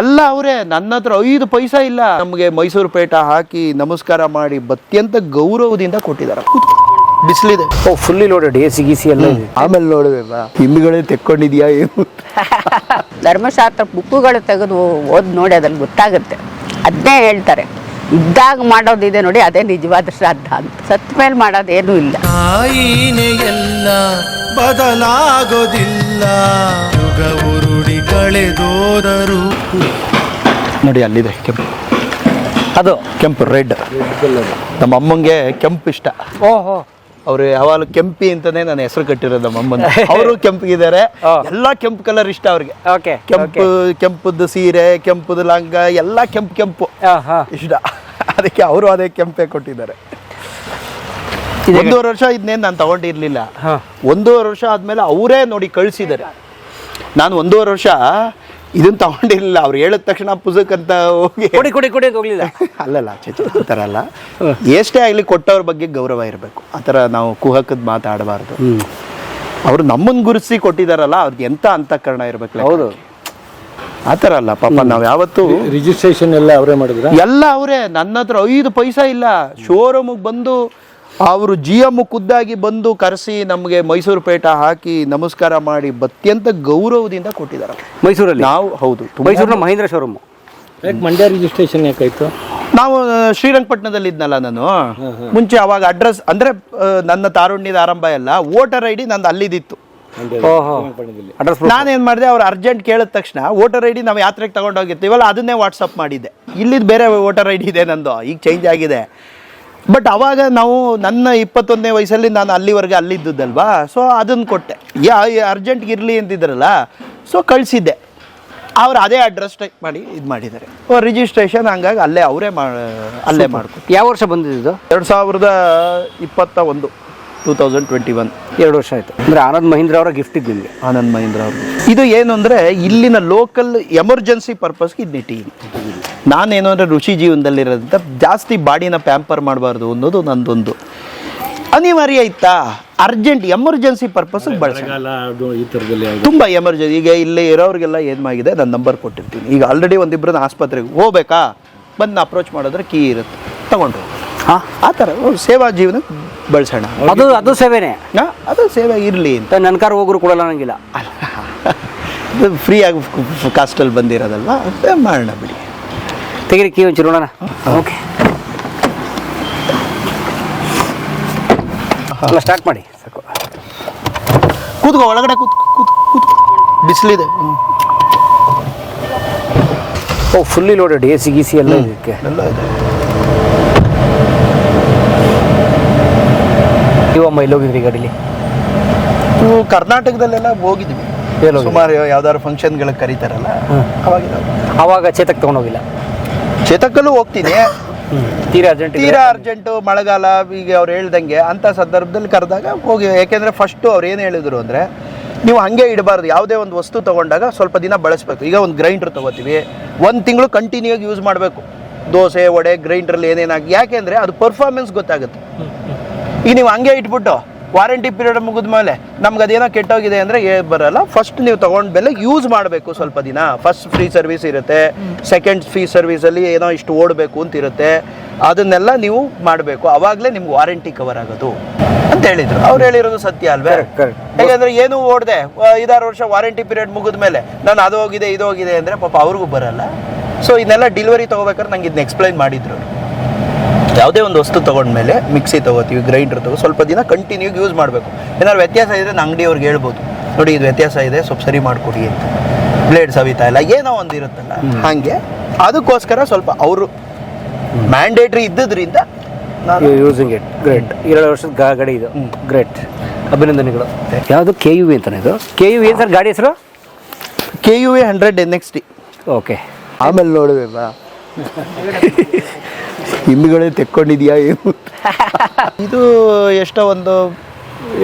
ಎಲ್ಲ ಅವರೇ ನನ್ನ ಹತ್ರ ಐದು ಪೈಸಾ ಇಲ್ಲ. ನಮಗೆ ಮೈಸೂರು ಪೇಟ ಹಾಕಿ ನಮಸ್ಕಾರ ಮಾಡಿ ಅತ್ಯಂತ ಗೌರವದಿಂದ ಕೊಟ್ಟಿದ್ದಾರೆ. ಬಿಸಿಲಿದೆ. ಓ ಫುಲ್ಲಿ ಲೋಡೆಡ್ ಎ ಸಿ ಗಿಸಿ ಎಲ್ಲ ಇದೆ. ಆಮೇಲೆ ನೋಡುವೆ ಹಿಂದ್ಗಡೆ ತೆಕ್ಕೊಂಡಿದ್ಯಾ ಏನು? ಧರ್ಮಶಾಸ್ತ್ರ ಬುಕ್ಕುಗಳು ತೆಗೆದು ಓದಿ ನೋಡಿ ಅದ್ರಲ್ಲಿ ಗೊತ್ತಾಗುತ್ತೆ. ಅದನ್ನೇ ಹೇಳ್ತಾರೆ. ಇದ್ದಾಗ ಮಾಡೋದಿದೆ ನೋಡಿ ಅದೇ ನಿಜವಾದ ಶ್ರಾದ್ದ ಅಂತ. ಸತ್ ಮೇಲೆ ಮಾಡೋದೇನೂ ಇಲ್ಲ. ತಾಯಿನೇ ಎಲ್ಲ ಬದಲಾಗೋದಿಲ್ಲ. ಕಳೆದೋದರು. ನೋಡಿ ಅಲ್ಲಿದೆ ಕೆಂಪು. ಅದು ಕೆಂಪು ರೆಡ್. ನಮ್ಮ ಅಮ್ಮಂಗೆ ಕೆಂಪು ಇಷ್ಟ. ಓಹೋ. ಅವ್ರು ಯಾವಾಗಲೂ ಕೆಂಪಿ ಅಂತಾನೆ ನನ್ನ ಹೆಸರು ಕಟ್ಟಿರೋದು ನಮ್ಮ ಅಮ್ಮನ ಅವರು ಕೆಂಪಿಗಿದ್ದಾರೆ. ಎಲ್ಲಾ ಎಲ್ಲ ಕೆಂಪು ಕಲರ್ ಇಷ್ಟ ಅವ್ರಿಗೆ. ಓಕೆ ಕೆಂಪು ಕೆಂಪುದು ಸೀರೆ ಕೆಂಪುದು ಲಂಗ ಎಲ್ಲ ಕೆಂಪು ಕೆಂಪು. ಹಾಂ ಇಷ್ಟ. ಅದಕ್ಕೆ ಅವರು ಅದೇ ಕೆಂಪೆ ಕೊಟ್ಟಿದ್ದಾರೆ. ಒಂದೂವರೆ ವರ್ಷ ಇದನ್ನೇನು ನಾನು ತಗೊಂಡಿರ್ಲಿಲ್ಲ. ಹಾಂ. ಒಂದೂವರೆ ವರ್ಷ ಆದ್ಮೇಲೆ ಅವರೇ ನೋಡಿ ಕಳಿಸಿದ್ದಾರೆ. ನಾನು ಒಂದೂವರೆ ವರ್ಷ ಇದನ್ನು ತಗೊಂಡಿರ್ಲಿಲ್ಲ. ಅವ್ರು ಹೇಳಿದ ತಕ್ಷಣ ಪುಸ್ತಕ ಅಂತ ಹೋಗಿ ಕೊಡಿ ಕೊಡಿ ಕೊಡಿ ಅಂತ ಹೋಗ್ಲಿಲ್ಲ. ಅಲ್ಲಲ್ಲ ಚೇಚು ಆ ಥರ ಅಲ್ಲ. ಎಷ್ಟೇ ಆಗಲಿ ಕೊಟ್ಟವ್ರ ಬಗ್ಗೆ ಗೌರವ ಇರಬೇಕು. ಆ ಥರ ನಾವು ಕುಹಕದ ಮಾತಾಡಬಾರ್ದು. ಅವರು ನಮ್ಮನ್ನು ಗುರುಸಿ ಕೊಟ್ಟಿದಾರಲ್ಲ ಅವ್ರಿಗೆ ಎಂತ ಅಂತಃಕರಣ ಇರಬೇಕು ಹೌದು. ಆ ಥರ ಅಲ್ಲ ಪಾಪ ನಾವು ಯಾವತ್ತು ರಿಜಿಸ್ಟ್ರೇಷನ್ ಎಲ್ಲ ಅವರೇ ಮಾಡಿದ್ರೆ? ಎಲ್ಲ ಅವರೇ ನನ್ನ ಹತ್ರ ಐದು ಪೈಸಾ ಇಲ್ಲ. ಶೋರೂಮಿಗೆ ಬಂದು ಅವರು ಜಿ ಎಂ ಖುದ್ದಾಗಿ ಬಂದು ಕರೆಸಿ ನಮಗೆ ಮೈಸೂರು ಪೇಟ ಹಾಕಿ ನಮಸ್ಕಾರ ಮಾಡಿ ಅತ್ಯಂತ ಗೌರವದಿಂದ ಕೊಟ್ಟಿದ್ದಾರೆ. ಮೈಸೂರಲ್ಲಿ? ನಾವು ಹೌದು ಮೈಸೂರಿನ ಮಹೇಂದ್ರ ಶೋರೂಮ್. ಮಂಡ್ಯ ರಿಜಿಸ್ಟ್ರೇಷನ್ ಯಾಕಾಯ್ತು ನಾವು ಶ್ರೀರಂಗಪಟ್ಟಣದಲ್ಲಿ ಇದ್ನಲ್ಲ ನಾನು. ಮುಂಚೆ ಅವಾಗ ಅಡ್ರೆಸ್ ಅಂದ್ರೆ ನನ್ನ ತಾರುಣ್ಯದ ಆರಂಭ ಎಲ್ಲ ವೋಟರ್ ಐ ಡಿ ನಂದು ಅಲ್ಲಿದ್ದಿತ್ತು ಓಹೋ. ಅಡ್ರೆಸ್ ನಾನೇನ್ ಮಾಡಿದೆ ಅವ್ರು ಅರ್ಜೆಂಟ್ ಕೇಳಿದ ತಕ್ಷಣ ವೋಟರ್ ಐ ಡಿ ನಾವು ಯಾತ್ರೆಗೆ ತಗೊಂಡೋಗಿರ್ತೀವಲ್ಲ ಅದನ್ನೇ ವಾಟ್ಸಪ್ ಮಾಡಿದ್ದೆ ಇಲ್ಲಿದ್ದು ಬೇರೆ ವೋಟರ್ ಐ ಡಿ ಇದೆ ನಂದು ಈಗ ಚೇಂಜ್ ಆಗಿದೆ. ಬಟ್ ಅವಾಗ ನಾವು ನನ್ನ ಇಪ್ಪತ್ತೊಂದನೇ ವಯಸ್ಸಲ್ಲಿ ನಾನು ಅಲ್ಲಿವರೆಗೆ ಅಲ್ಲಿದ್ದುದಲ್ವಾ ಸೊ ಅದನ್ನು ಕೊಟ್ಟೆ. ಯಾ ಅರ್ಜೆಂಟ್ಗೆ ಇರಲಿ ಅಂತಿದ್ರಲ್ಲ? ಸೊ ಕಳಿಸಿದ್ದೆ. ಅವ್ರು ಅದೇ ಅಡ್ರೆಸ್ ಟೈಪ್ ಮಾಡಿ ಇದು ಮಾಡಿದ್ದಾರೆ. ರಿಜಿಸ್ಟ್ರೇಷನ್ ಹಂಗಾಗಿ ಅಲ್ಲೇ ಅವರೇ ಮಾ ಅಲ್ಲೇ ಮಾಡ್ಕೊಟ್ಟು ಯಾವ ವರ್ಷ ಬಂದಿದ್ದು ಎರಡು ಸಾವಿರದ ಇಪ್ಪತ್ತ ಒಂದು ಟೂ ತೌಸಂಡ್ ಟ್ವೆಂಟಿ ಒನ್ ಎರಡು ವರ್ಷ ಆಯಿತು. ಅಂದರೆ ಆನಂದ್ ಮಹೀಂದ್ರ ಅವರ ಗಿಫ್ಟ್ ಇದ್ದು ನಿಮಗೆ? ಆನಂದ್ ಮಹೀಂದ್ರ ಅವರು ಇದು ಏನು ಅಂದರೆ ಇಲ್ಲಿನ ಲೋಕಲ್ ಎಮರ್ಜೆನ್ಸಿ ಪರ್ಪಸ್ಗೆ ಇದು ನೆಟ್ಟಿದ್ದೀನಿ ನಾನೇನು ಅಂದರೆ ಋಷಿ ಜೀವನದಲ್ಲಿರೋದಂತ ಜಾಸ್ತಿ ಬಾಡಿನ ಪ್ಯಾಂಪರ್ ಮಾಡಬಾರ್ದು ಅನ್ನೋದು ನಂದೊಂದು. ಅನಿವಾರ್ಯ ಇತ್ತಾ? ಅರ್ಜೆಂಟ್ ಎಮರ್ಜೆನ್ಸಿ ಪರ್ಪಸ್ಗೆ ಬಳಸಿ ಅದು ತುಂಬ ಎಮರ್ಜೆನ್ಸಿ ಈಗ ಇಲ್ಲಿ ಇರೋರಿಗೆಲ್ಲ ಏನಾಗಿದೆ ನಾನು ನಂಬರ್ ಕೊಟ್ಟಿರ್ತೀನಿ. ಈಗ ಆಲ್ರೆಡಿ ಒಂದಿಬ್ಬರನ್ನ ಆಸ್ಪತ್ರೆಗೆ ಹೋಗ್ಬೇಕಾ? ಬಂದು ಅಪ್ರೋಚ್ ಮಾಡಿದ್ರೆ ಕೀ ಇರುತ್ತೆ. ತಗೊಂಡು ಹಾಂ. ಆ ಥರ ಸೇವಾ ಜೀವನ ಬಳಸೋಣ. ಅದು ಅದು ಸೇವೆನೇ. ಹಾಂ ಅದು ಸೇವೆ ಇರಲಿ ಅಂತ. ನನ್ನ ಕಾರ್ ಹೋಗ್ರು ಕೊಡಲ್ಲ ನನಗಿಲ್ಲ ಫ್ರೀ ಆಗಿ ಕಾಸ್ಟಲ್ಲಿ ಬಂದಿರೋದಲ್ಲ ಅದೇ ಮಾಡೋಣ ಬಿಡಿ. ತೆಗಿರಿ ಕೀ ನೋಡೋಣ. ಓಕೆ. ಅಲ್ಲ ಸ್ಟಾರ್ಟ್ ಮಾಡಿ. ಸಾಕು. ಕೂತ್ಕೋ ಒಳಗಡೆ ಕೂತ್ ಕೂತ್ ಕೂತ್. ಬಿಸಿಲಿದೆ. ಓ ಫುಲ್ಲಿ ಲೋಡೆಡ್ ಎ ಸಿ ಗಿಸಿ ಎಲ್ಲ ಇದಕ್ಕೆ. ಎಲ್ಲ ಇದೆ. ಇಲ್ಲಿ ಹೋಗಿದ್ರಿ ಗಾಡೀಲಿ? ನೀವು ಕರ್ನಾಟಕದಲ್ಲೆಲ್ಲ ಹೋಗಿದ್ವಿ? ಸುಮಾರು ಯಾವ್ದಾದ್ರು ಫಂಕ್ಷನ್ಗಳಿಗೆ ಕರೀತಾರಲ್ಲ ಅವಾಗ ಅವಾಗ ಚೇತಕ್ ತಗೊಂಡೋಗಿಲ್ಲ? ಚೇತಕ್ಕಲ್ಲೂ ಹೋಗ್ತೀನಿ. ತೀರಾ ಅರ್ಜೆಂಟ್ ತೀರಾ ಅರ್ಜೆಂಟು ಮಳೆಗಾಲ ಈಗ ಅವ್ರು ಹೇಳ್ದಂಗೆ ಅಂಥ ಸಂದರ್ಭದಲ್ಲಿ ಕರೆದಾಗ ಹೋಗಿ ಯಾಕೆಂದ್ರೆ ಫಸ್ಟು ಅವ್ರು ಏನು ಹೇಳಿದ್ರು ಅಂದರೆ ನೀವು ಹಾಗೆ ಇಡಬಾರ್ದು ಯಾವುದೇ ಒಂದು ವಸ್ತು ತೊಗೊಂಡಾಗ ಸ್ವಲ್ಪ ದಿನ ಬಳಸಬೇಕು. ಈಗ ಒಂದು ಗ್ರೈಂಡ್ರ್ ತೊಗೋತೀವಿ. ಒಂದು ತಿಂಗಳು ಕಂಟಿನ್ಯೂ ಆಗಿ ಯೂಸ್ ಮಾಡಬೇಕು. ದೋಸೆ ವಡೆ ಗ್ರೈಂಡ್ರಲ್ಲಿ ಏನೇನಾಗಿ ಯಾಕೆಂದರೆ ಅದು ಪರ್ಫಾರ್ಮೆನ್ಸ್ ಗೊತ್ತಾಗುತ್ತೆ. ಈಗ ನೀವು ಹಂಗೆ ಇಟ್ಬಿಟ್ಟು ವಾರಂಟಿ ಪೀರಿಯಡ್ ಮುಗಿದ ಮೇಲೆ ನಮ್ಗೆ ಅದೇನೋ ಕೆಟ್ಟೋಗಿದೆ ಅಂದರೆ ಏ ಬರಲ್ಲ. ಫಸ್ಟ್ ನೀವು ತೊಗೊಂಡ ಮೇಲೆ ಯೂಸ್ ಮಾಡಬೇಕು ಸ್ವಲ್ಪ ದಿನ. ಫಸ್ಟ್ ಫ್ರೀ ಸರ್ವಿಸ್ ಇರುತ್ತೆ. ಸೆಕೆಂಡ್ ಫ್ರೀ ಸರ್ವಿಸಲ್ಲಿ ಏನೋ ಇಷ್ಟು ಓಡಬೇಕು ಅಂತ ಇರುತ್ತೆ. ಅದನ್ನೆಲ್ಲ ನೀವು ಮಾಡಬೇಕು. ಆವಾಗಲೇ ನಿಮ್ಗೆ ವಾರಂಟಿ ಕವರ್ ಆಗೋದು ಅಂತ ಹೇಳಿದ್ರು. ಅವ್ರು ಹೇಳಿರೋದು ಸತ್ಯ ಅಲ್ವೇ. ಯಾಕಂದ್ರೆ ಏನು ಓಡದೆ? ಐದಾರು ವರ್ಷ ವಾರಂಟಿ ಪೀರಿಯಡ್ ಮುಗಿದ ಮೇಲೆ ನಾನು ಅದು ಹೋಗಿದೆ ಇದು ಹೋಗಿದೆ ಅಂದರೆ ಪಾಪ ಅವ್ರಿಗೂ ಬರಲ್ಲ. ಸೊ ಇದನ್ನೆಲ್ಲ ಡೆಲಿವರಿ ತೊಗೋಬೇಕಾದ್ರೆ ನಂಗೆ ಇದನ್ನ ಎಕ್ಸ್ಪ್ಲೈನ್ ಮಾಡಿದ್ರು. ಯಾವುದೇ ಒಂದು ವಸ್ತು ತೊಗೊಂಡ್ಮೇಲೆ ಮಿಕ್ಸಿ ತೊಗೋತೀವಿ ಗ್ರೈಂಡರ್ ತಗೋ ಸ್ವಲ್ಪ ದಿನ ಕಂಟಿನ್ಯೂ ಯೂಸ್ ಮಾಡಬೇಕು. ಏನಾದ್ರು ವ್ಯತ್ಯಾಸ ಇದ್ರೆ ನಾನು ಅಂಗಡಿಯವ್ರಿಗೆ ಹೇಳ್ಬೋದು. ನೋಡಿ ಇದು ವ್ಯತ್ಯಾಸ ಇದೆ ಸ್ವಲ್ಪ ಸರಿ ಮಾಡಿಕೊಡಿ ಅಂತ. ಬ್ಲೇಡ್ ಸವಿತಾ ಇಲ್ಲ ಏನೋ ಒಂದು ಇರುತ್ತಲ್ಲ ಹಾಗೆ. ಅದಕ್ಕೋಸ್ಕರ ಸ್ವಲ್ಪ ಅವರು ಮ್ಯಾಂಡೇಟ್ರಿ ಇದ್ದದ್ರಿಂದ ನಾನು ಯೂಸಿಂಗ್ ಇಟ್ ಗ್ರೇಟ್ ಎರಡು ವರ್ಷದ ಗಾ- ಗಾಡಿ ಇದು. ಗ್ರೇಟ್ ಅಭಿನಂದನೆಗಳು. ಯಾವುದು? ಕೆ ಯು ವಿ ಅಂತಾನೆ ಇದು. ಕೆ ಯು ವಿ ಸರ್ ಗಾಡಿ ಹೆಸರು? K U V hundred N X T okay ಆಮೇಲೆ ನೋಡುವೆಲ್ಲ ಹಿಂದ್ಗಡೆ ತೆಕ್ಕೊಂಡಿದ್ಯಾ ಏನು? ಇದು ಎಷ್ಟೋ ಒಂದು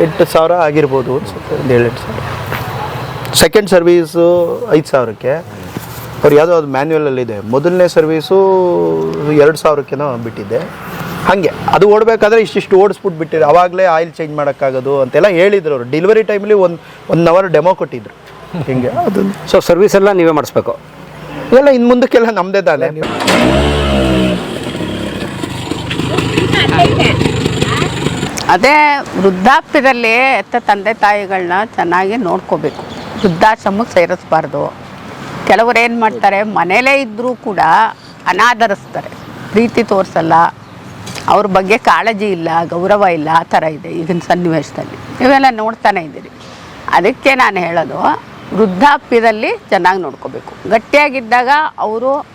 ಎಂಟು ಸಾವಿರ ಆಗಿರ್ಬೋದು ಅನ್ಸುತ್ತೆ ಒಂದು ಏಳೆಂಟು ಸಾವಿರ. ಸೆಕೆಂಡ್ ಸರ್ವೀಸು ಐದು ಸಾವಿರಕ್ಕೆ. ಅವ್ರು ಯಾವುದೋ ಅದು ಮ್ಯಾನ್ಯಲಲ್ಲಿದೆ ಮೊದಲನೇ ಸರ್ವೀಸು ಎರಡು ಸಾವಿರಕ್ಕೇನೋ ಬಿಟ್ಟಿದ್ದೆ. ಹಾಗೆ. ಅದು ಓಡಬೇಕಾದ್ರೆ ಇಷ್ಟಿಷ್ಟು ಓಡಿಸ್ಬಿಟ್ಟು ಬಿಟ್ಟಿದ್ರು. ಅವಾಗಲೇ ಆಯಿಲ್ ಚೇಂಜ್ ಮಾಡೋಕ್ಕಾಗೋದು ಅಂತೆಲ್ಲ ಹೇಳಿದ್ರು ಅವರು. ಡೆಲಿವರಿ ಟೈಮಲ್ಲಿ ಒಂದು ಒನ್ ಅವರ್ ಡೆಮೋ ಕೊಟ್ಟಿದ್ರು. ಹಿಂಗೆ. ಅದು ಸೊ ಸರ್ವಿಸ್ ಎಲ್ಲ ನೀವೇ ಮಾಡಿಸ್ಬೇಕು. ಇವೆಲ್ಲ ಇನ್ನು ಮುಂದಕ್ಕೆಲ್ಲ ನಮ್ಮದೇ ತಾನೆ. ಅದೇ ವೃದ್ಧಾಪ್ಯದಲ್ಲಿ ಎತ್ತ ತಂದೆ ತಾಯಿಗಳನ್ನ ಚೆನ್ನಾಗಿ ನೋಡ್ಕೋಬೇಕು. ವೃದ್ಧಾಶ್ರಮಕ್ಕೆ ಸೇರಿಸ್ಬಾರ್ದು. ಕೆಲವರು ಏನು ಮಾಡ್ತಾರೆ, ಮನೇಲೇ ಇದ್ದರೂ ಕೂಡ ಅನಾದರಿಸ್ತಾರೆ. ಪ್ರೀತಿ ತೋರಿಸಲ್ಲ. ಅವ್ರ ಬಗ್ಗೆ ಕಾಳಜಿ ಇಲ್ಲ, ಗೌರವ ಇಲ್ಲ, ಆ ಥರ ಇದೆ ಈಗಿನ ಸನ್ನಿವೇಶದಲ್ಲಿ. ಇವೆಲ್ಲ ನೋಡ್ತಾನೆ ಇದ್ದೀರಿ. ಅದಕ್ಕೆ ನಾನು ಹೇಳೋದು, ವೃದ್ಧಾಪ್ಯದಲ್ಲಿ ಚೆನ್ನಾಗಿ ನೋಡ್ಕೋಬೇಕು. ಗಟ್ಟಿಯಾಗಿದ್ದಾಗ ಅವರು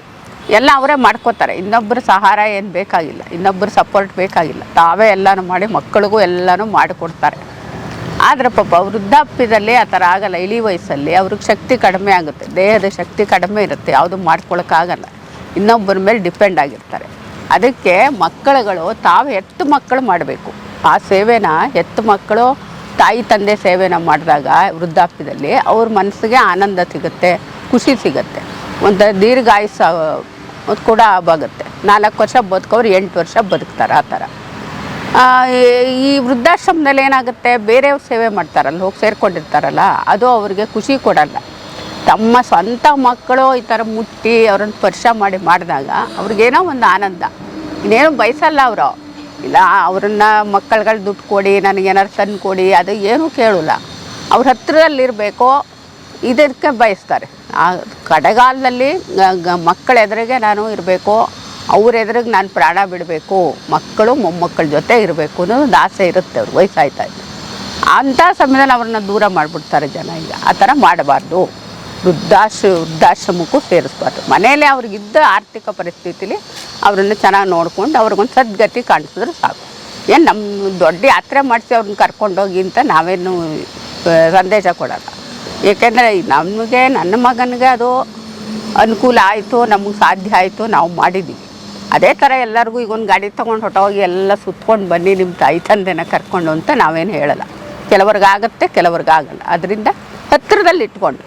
ಎಲ್ಲ ಅವರೇ ಮಾಡ್ಕೋತಾರೆ. ಇನ್ನೊಬ್ಬರ ಸಹಾರ ಏನು ಬೇಕಾಗಿಲ್ಲ. ಇನ್ನೊಬ್ಬರ ಸಪೋರ್ಟ್ ಬೇಕಾಗಿಲ್ಲ. ತಾವೇ ಎಲ್ಲನೂ ಮಾಡಿ ಮಕ್ಕಳಿಗೂ ಎಲ್ಲನೂ ಮಾಡಿಕೊಡ್ತಾರೆ. ಆದರೆ ಪಾಪ ವೃದ್ಧಾಪ್ಯದಲ್ಲಿ ಆ ಥರ ಆಗಲ್ಲ. ಇಳಿ ವಯಸ್ಸಲ್ಲಿ ಅವ್ರಿಗೆ ಶಕ್ತಿ ಕಡಿಮೆ ಆಗುತ್ತೆ. ದೇಹದ ಶಕ್ತಿ ಕಡಿಮೆ ಇರುತ್ತೆ. ಯಾವುದು ಮಾಡ್ಕೊಳಕ್ಕಾಗಲ್ಲ. ಇನ್ನೊಬ್ಬರ ಮೇಲೆ ಡಿಪೆಂಡ್ ಆಗಿರ್ತಾರೆ. ಅದಕ್ಕೆ ಮಕ್ಕಳುಗಳು ತಾವು ಹೆತ್ತು ಮಕ್ಕಳು ಮಾಡಬೇಕು. ಆ ಸೇವೆನ ಹೆತ್ತು ಮಕ್ಕಳು ತಾಯಿ ತಂದೆ ಸೇವೆನ ಮಾಡಿದಾಗ ವೃದ್ಧಾಪ್ಯದಲ್ಲಿ ಅವ್ರ ಮನಸ್ಸಿಗೆ ಆನಂದ ಸಿಗುತ್ತೆ, ಖುಷಿ ಸಿಗುತ್ತೆ. ಒಂದು ದೀರ್ಘಾಯುಸ ಕೂಡ ಆಗುತ್ತೆ ನಾಲ್ಕು ವರ್ಷ ಬದುಕೋರು ಎಂಟು ವರ್ಷ ಬದುಕ್ತಾರೆ ಆ ಥರ. ಈ ವೃದ್ಧಾಶ್ರಮದಲ್ಲಿ ಏನಾಗುತ್ತೆ, ಬೇರೆಯವ್ರ ಸೇವೆ ಮಾಡ್ತಾರಲ್ಲ, ಹೋಗಿ ಸೇರ್ಕೊಂಡಿರ್ತಾರಲ್ಲ, ಅದು ಅವ್ರಿಗೆ ಖುಷಿ ಕೊಡಲ್ಲ. ತಮ್ಮ ಸ್ವಂತ ಮಕ್ಕಳು ಈ ಥರ ಮುಟ್ಟಿ ಅವ್ರನ್ನ ಸ್ಪರ್ಶ ಮಾಡಿ ಮಾಡಿದಾಗ ಅವ್ರಿಗೇನೋ ಒಂದು ಆನಂದ. ಇನ್ನೇನು ಬಯಸಲ್ಲ ಅವರು. ಇಲ್ಲ, ಅವ್ರನ್ನ ಮಕ್ಕಳುಗಳು ದುಡ್ಡು ಕೊಡಿ ನನಗೇನಾರು ತಂದು ಕೊಡಿ ಅದು ಏನೂ ಕೇಳಲ್ಲ. ಅವ್ರ ಹತ್ರದಲ್ಲಿರಬೇಕು ಇದಕ್ಕೆ ಬಯಸ್ತಾರೆ. ಆ ಕಡೆಗಾಲದಲ್ಲಿ ಗ- ಗ- ಮಕ್ಕಳ ಎದುರಿಗೆ ನಾನು ಇರಬೇಕು, ಅವ್ರ ಎದುರಿಗೆ ನಾನು ಪ್ರಾಣ ಬಿಡಬೇಕು, ಮಕ್ಕಳು ಮೊಮ್ಮಕ್ಕಳ ಜೊತೆ ಇರಬೇಕು ಅನ್ನೋದು ಆಸೆ ಇರುತ್ತೆ ಅವ್ರು ವಯಸ್ಸಾಯ್ತಾ ಇದೆ ಅಂಥ ಸಮಯದಲ್ಲಿ ಅವ್ರನ್ನ ದೂರ ಮಾಡಿಬಿಡ್ತಾರೆ ಜನ ಈಗ. ಆ ಥರ ಮಾಡಬಾರ್ದು. ವೃದ್ಧಾಶ್ರ ವೃದ್ಧಾಶ್ರಮಕ್ಕೂ ಸೇರಿಸ್ಬಾರ್ದು. ಮನೆಯಲ್ಲೇ ಅವ್ರಿಗಿದ್ದ ಆರ್ಥಿಕ ಪರಿಸ್ಥಿತಿಲಿ ಅವ್ರನ್ನ ಚೆನ್ನಾಗಿ ನೋಡ್ಕೊಂಡು ಅವ್ರಿಗೊಂದು ಸದ್ಗತಿ ಕಾಣಿಸಿದ್ರೆ ಸಾಕು. ಏನು ನಮ್ಮ ದೊಡ್ಡ ಯಾತ್ರೆ ಮಾಡಿಸಿ ಅವ್ರನ್ನ ಕರ್ಕೊಂಡೋಗಿ ಅಂತ ನಾವೇನು ಸಂದೇಶ ಕೊಡಲ್ಲ. ಏಕೆಂದರೆ ನಮಗೆ, ನನ್ನ ಮಗನಿಗೆ ಅದು ಅನುಕೂಲ ಆಯಿತು, ನಮಗೆ ಸಾಧ್ಯ ಆಯಿತು ನಾವು ಮಾಡಿದ್ದೀವಿ ಅದೇ ಥರ ಎಲ್ಲರಿಗೂ ಈಗ ಒಂದು ಗಾಡಿ ತೊಗೊಂಡು ಹೊಟ್ಟೋಗಿ ಎಲ್ಲ ಸುತ್ಕೊಂಡು ಬನ್ನಿ, ನಿಮ್ಮ ತಾಯಿ ತಂದೆನ ಕರ್ಕೊಂಡು ಅಂತ ನಾವೇನು ಹೇಳಲ್ಲ. ಕೆಲವ್ರಿಗಾಗತ್ತೆ ಕೆಲವ್ರಿಗಾಗಲ್ಲ ಅದರಿಂದ ಹತ್ತಿರದಲ್ಲಿ ಇಟ್ಕೊಂಡು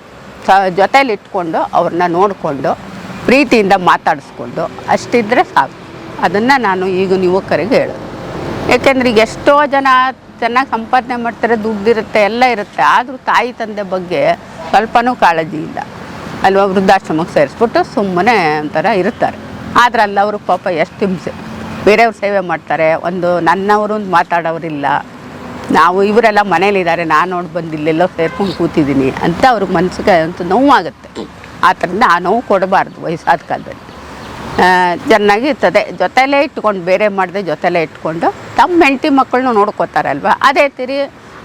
ಜೊತೇಲಿ ಇಟ್ಕೊಂಡು ಅವ್ರನ್ನ ನೋಡಿಕೊಂಡು, ಪ್ರೀತಿಯಿಂದ ಮಾತಾಡಿಸ್ಕೊಂಡು ಅಷ್ಟಿದ್ರೆ ಸಾಕು. ಅದನ್ನು ನಾನು ಈಗ ಯುವಕರಿಗೆ ಹೇಳೋದು. ಯಾಕೆಂದ್ರೆ ಈಗ ಎಷ್ಟೋ ಜನ ಚೆನ್ನಾಗಿ ಸಂಪಾದನೆ ಮಾಡ್ತಾರೆ ದುಡ್ಡಿರುತ್ತೆ ಎಲ್ಲ ಇರುತ್ತೆ. ಆದರೂ ತಾಯಿ ತಂದೆ ಬಗ್ಗೆ ಸ್ವಲ್ಪನೂ ಕಾಳಜಿ ಇಲ್ಲ. ಅಲ್ವಾ, ವೃದ್ಧಾಶ್ರಮಕ್ಕೆ ಸೇರಿಸ್ಬಿಟ್ಟು ಸುಮ್ಮನೆ ಒಂಥರ ಇರ್ತಾರೆ ಆದರೆ ಅಲ್ಲಿ ಅವರು ಪಾಪ ಎಷ್ಟು ಹಿಂಸೆ. ಬೇರೆಯವ್ರ ಸೇವೆ ಮಾಡ್ತಾರೆ, ಒಂದು ನನ್ನವರು ಮಾತಾಡೋರಿಲ್ಲ. ನಾವು ಇವರೆಲ್ಲ ಮನೇಲಿದ್ದಾರೆ, ನಾನು ನೋಡಿ ಬಂದು ಇಲ್ಲೆಲ್ಲೋ ಸೇರ್ಕೊಂಡು ಕೂತಿದ್ದೀನಿ ಅಂತ ಅವ್ರಿಗೆ ಮನಸ್ಸಿಗೆ ಅಂತ ನೋವಾಗುತ್ತೆ. ಆ ಥರದಿಂದ ಆ ನೋವು ಕೊಡಬಾರ್ದು ವಯಸ್ಸಾದ ಕಾಲದಲ್ಲಿ. ಆ, ಚೆನ್ನಾಗಿ ಇರ್ತದೆ. ಜೊತೆಲೇ ಇಟ್ಕೊಂಡು ಬೇರೆ ಮಾಡದೆ ಜೊತೆಲೇ ಇಟ್ಕೊಂಡು ತಮ್ಮ ಹೆಂಡತಿ ಮಕ್ಕಳನ್ನು ನೋಡ್ಕೋತಾರಲ್ವ? ಅದೇ ತಿರಿ